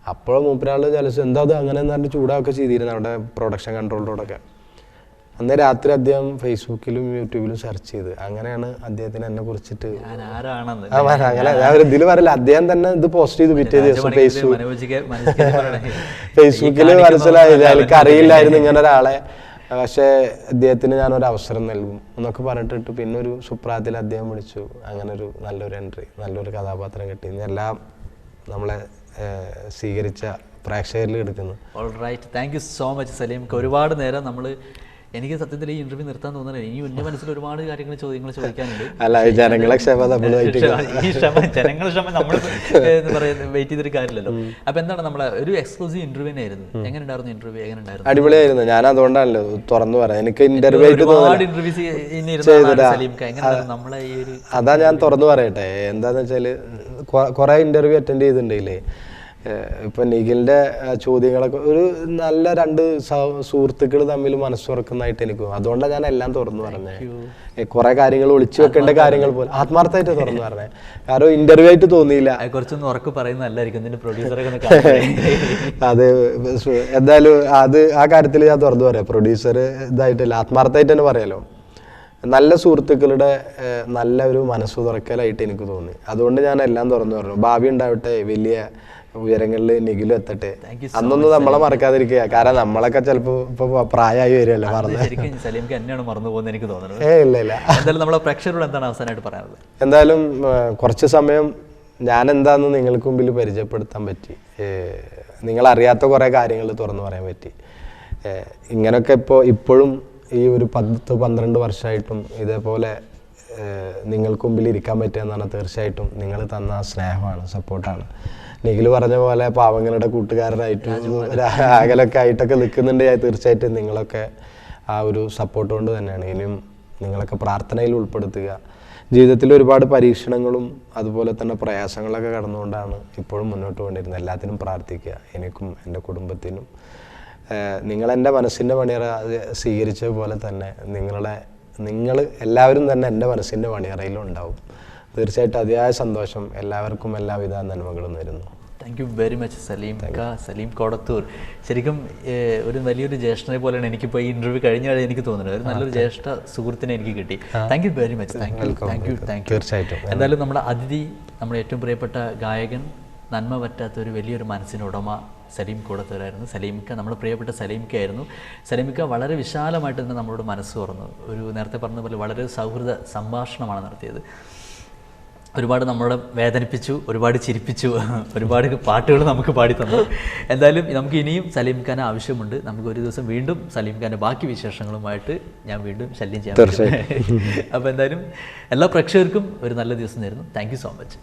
അപ്പോൾ മൂപ്പരാൾ ചലച്ചു എന്താ അത് അങ്ങനെ എന്ന് പറഞ്ഞിട്ട് ചൂടാവൊക്കെ ചെയ്തിരുന്നു. അവിടെ പ്രൊഡക്ഷൻ കൺട്രോളിലൂടെയൊക്കെ അന്ന് രാത്രി അദ്ദേഹം ഫേസ്ബുക്കിലും യൂട്യൂബിലും സെർച്ച് ചെയ്ത്. അങ്ങനെയാണ് അദ്ദേഹത്തിന് എന്നെ കുറിച്ചിട്ട് അങ്ങനെ ഇതിൽ പറയില്ല അദ്ദേഹം തന്നെ ഇത് പോസ്റ്റ് ചെയ്ത് പിറ്റേ ദിവസം ഫേസ്ബുക്ക്. ഫേസ്ബുക്കിൽ മനസ്സിലായില്ല എനിക്ക് അറിയില്ലായിരുന്നു ഇങ്ങനെ. ഒരാളെ പക്ഷേ അദ്ദേഹത്തിന് ഒരു അവസരം നൽകും എന്നൊക്കെ പറഞ്ഞിട്ട് പിന്നെ ഒരു സുപ്രാത്തിൽ അദ്ദേഹം വിളിച്ചു. അങ്ങനെ ഒരു നല്ലൊരു എൻട്രി നല്ലൊരു കഥാപാത്രം കിട്ടി. എല്ലാം നമ്മളെ സ്വീകരിച്ച പ്രേക്ഷകരിൽ എടുക്കുന്നു all right thank you so much Saleem. ഒരുപാട് നേരം നമ്മൾ എനിക്ക് സത്യത്തിൽ ഈ ഇന്റർവ്യൂ നിർത്താൻ തോന്നുന്നില്ല. ഇനി എന്റെ മനസ്സിൽ ഒരുപാട് കാര്യങ്ങൾ ചോദ്യങ്ങൾ ചോദിക്കാനുണ്ട്. അല്ല ജനങ്ങളെ ക്ഷമ ഈ ക്ഷമ ജനങ്ങളെ ക്ഷമ നമ്മൾ എന്ന് പറയുന്നത് വെയിറ്റ് ചെയ്തൊരു കാര്യമില്ലല്ലോ. അപ്പൊ എന്താണ് നമ്മളെ ഒരു എക്സ്ക്ലൂസീവ് ഇന്റർവ്യൂ ആയിരുന്നു. എങ്ങനെ ഉണ്ടായിരുന്നു ഇന്റർവ്യൂ എങ്ങനെ ഉണ്ടായിരുന്നു അടിപൊളിയായിരുന്നു. ഞാൻ അതുകൊണ്ടാണല്ലോ തുറന്നു പറയാം. എനിക്ക് ഇന്റർവ്യൂ ഒരുപാട് ഇന്റർവ്യൂസ് അതാ ഞാൻ തുറന്നു പറയട്ടെ. എന്താന്ന് വെച്ചാൽ കൊറേ കുറെ ഇന്റർവ്യൂ അറ്റൻഡ് ചെയ്തിട്ടുണ്ടെങ്കിലേ ഇപ്പൊ നിഖിലിന്റെ ചോദ്യങ്ങളൊക്കെ ഒരു നല്ല രണ്ട് സുഹൃത്തുക്കൾ തമ്മിൽ മനസ്സുറക്കുന്നതായിട്ട് എനിക്ക് തോന്നുന്നു. അതുകൊണ്ടാണ് ഞാൻ എല്ലാം തുറന്നു പറഞ്ഞത് കുറെ കാര്യങ്ങൾ ഒളിച്ചു വെക്കേണ്ട കാര്യങ്ങൾ പോലും. ആത്മാർത്ഥമായിട്ട് തുറന്നു പറഞ്ഞത് കാരണം ഇന്റർവ്യൂ ആയിട്ട് തോന്നിയില്ല. കുറച്ചൊന്ന് ഉറക്കെ പറയുന്നതല്ലായിരിക്കും പ്രൊഡ്യൂസറൊക്കെ. അത് എന്തായാലും അത് ആ കാര്യത്തിൽ ഞാൻ തുറന്നു പറയാം. പ്രൊഡ്യൂസർ ഇതായിട്ടില്ല ആത്മാർത്ഥമായിട്ട് തന്നെ പറയാലോ. നല്ല സുഹൃത്തുക്കളുടെ നല്ല ഒരു മനസ്സ് തുറക്കലായിട്ട് എനിക്ക് തോന്നി. അതുകൊണ്ട് ഞാൻ എല്ലാം തുറന്നു പറഞ്ഞു. ഭാവി ഉണ്ടാവട്ടെ വലിയ ഉയരങ്ങളിൽ നിഖിലും എത്തട്ടെ. അന്നൊന്നും നമ്മളെ മറക്കാതിരിക്കുക. കാരണം നമ്മളൊക്കെ ചിലപ്പോ ഇപ്പൊ പ്രായമായി വരുമല്ലോ പറഞ്ഞു മറന്ന്. ശരിക്കും സലീംക്ക് തന്നെയാണ് മറന്നു പോകുന്നത് എനിക്ക് തോന്നുന്നത്. ഏ ഇല്ല ഇല്ല. എന്തായാലും നമ്മളെ പ്രേക്ഷകരോട് എന്താണ് അവസാനമായിട്ട് പറയാനുള്ളത്? എന്തായാലും ആ, കുറച്ച് സമയം ഞാൻ എന്താന്ന് നിങ്ങൾക്ക് മുമ്പിൽ പരിചയപ്പെടുത്താൻ പറ്റി. നിങ്ങൾ അറിയാത്ത കുറേ കാര്യങ്ങൾ തുറന്നു പറയാൻ പറ്റി. ഇങ്ങനൊക്കെ ഇപ്പോൾ ഇപ്പോഴും ഈ ഒരു പത്ത് പന്ത്രണ്ട് വർഷമായിട്ടും ഇതേപോലെ നിങ്ങൾക്ക് മുമ്പിൽ ഇരിക്കാൻ പറ്റുക എന്നാണ് തീർച്ചയായിട്ടും നിങ്ങൾ തന്ന സ്നേഹമാണ് സപ്പോർട്ടാണ്. നിഖിൽ പറഞ്ഞ പോലെ പാവങ്ങളുടെ കൂട്ടുകാരനായിട്ടും അകലൊക്കെ ആയിട്ടൊക്കെ നിൽക്കുന്നുണ്ട് തീർച്ചയായിട്ടും നിങ്ങളൊക്കെ ആ ഒരു സപ്പോർട്ട് കൊണ്ട് തന്നെയാണ്. ഇനിയും നിങ്ങളൊക്കെ പ്രാർത്ഥനയിൽ ഉൾപ്പെടുത്തുക. ജീവിതത്തിൽ ഒരുപാട് പരീക്ഷണങ്ങളും അതുപോലെ തന്നെ പ്രയാസങ്ങളൊക്കെ കടന്നുകൊണ്ടാണ് ഇപ്പോഴും മുന്നോട്ട് കൊണ്ടിരുന്നത് എല്ലാത്തിനും പ്രാർത്ഥിക്കുക. എനിക്കും എന്റെ കുടുംബത്തിനും നിങ്ങളെന്റെ മനസ്സിന്റെ പണിയറ സ്വീകരിച്ച പോലെ തന്നെ നിങ്ങളെ നിങ്ങൾ എല്ലാവരും തന്നെ എന്റെ മനസ്സിന്റെ പണിയറയിലും ഉണ്ടാവും തീർച്ചയായിട്ടും അതിയായ സന്തോഷം എല്ലാവർക്കും എല്ലാവിധ നന്മകളും നേരുന്നു. Thank you very much Salim ക സലീം കോടത്തൂർ ശരിക്കും ഒരു വലിയൊരു ജ്യേഷ്ഠനെ പോലെയാണ് എനിക്കിപ്പോൾ ഈ ഇന്റർവ്യൂ കഴിഞ്ഞ എനിക്ക് തോന്നുന്നത്. ഒരു നല്ലൊരു ജ്യേഷ്ഠ സുഹൃത്തിനെ എനിക്ക് കിട്ടി. Thank you very much thank you thank you thank you തീർച്ചയായിട്ടും. എന്തായാലും നമ്മുടെ അതിഥി നമ്മുടെ ഏറ്റവും പ്രിയപ്പെട്ട ഗായകൻ നന്മ പറ്റാത്ത ഒരു വലിയൊരു മനസ്സിന് ഉടമ സലീം കൂടത്തൂരായിരുന്നു. സലീമിക്ക നമ്മുടെ പ്രിയപ്പെട്ട സലീമിക്ക ആയിരുന്നു. സലീമിക്ക വളരെ വിശാലമായിട്ട് തന്നെ നമ്മളോട് മനസ്സ് തുറന്നു. ഒരു നേരത്തെ പറഞ്ഞ പോലെ വളരെ സൗഹൃദ സംഭാഷണമാണ് നടത്തിയത്. ഒരുപാട് നമ്മളെ വേദനിപ്പിച്ചു ഒരുപാട് ചിരിപ്പിച്ചു ഒരുപാട് പാട്ടുകൾ നമുക്ക് പാടി തന്നു എന്തായാലും നമുക്ക് ഇനിയും സലീം ഖാൻ ആവശ്യമുണ്ട്. നമുക്ക് ഒരു ദിവസം വീണ്ടും സലീം ഖാന്റെ ബാക്കി വിശേഷങ്ങളുമായിട്ട് ഞാൻ വീണ്ടും ശല്യം ചെയ്യാൻ അപ്പോൾ എന്തായാലും എല്ലാ പ്രേക്ഷകർക്കും ഒരു നല്ല ദിവസം നേരുന്നു. Thank so much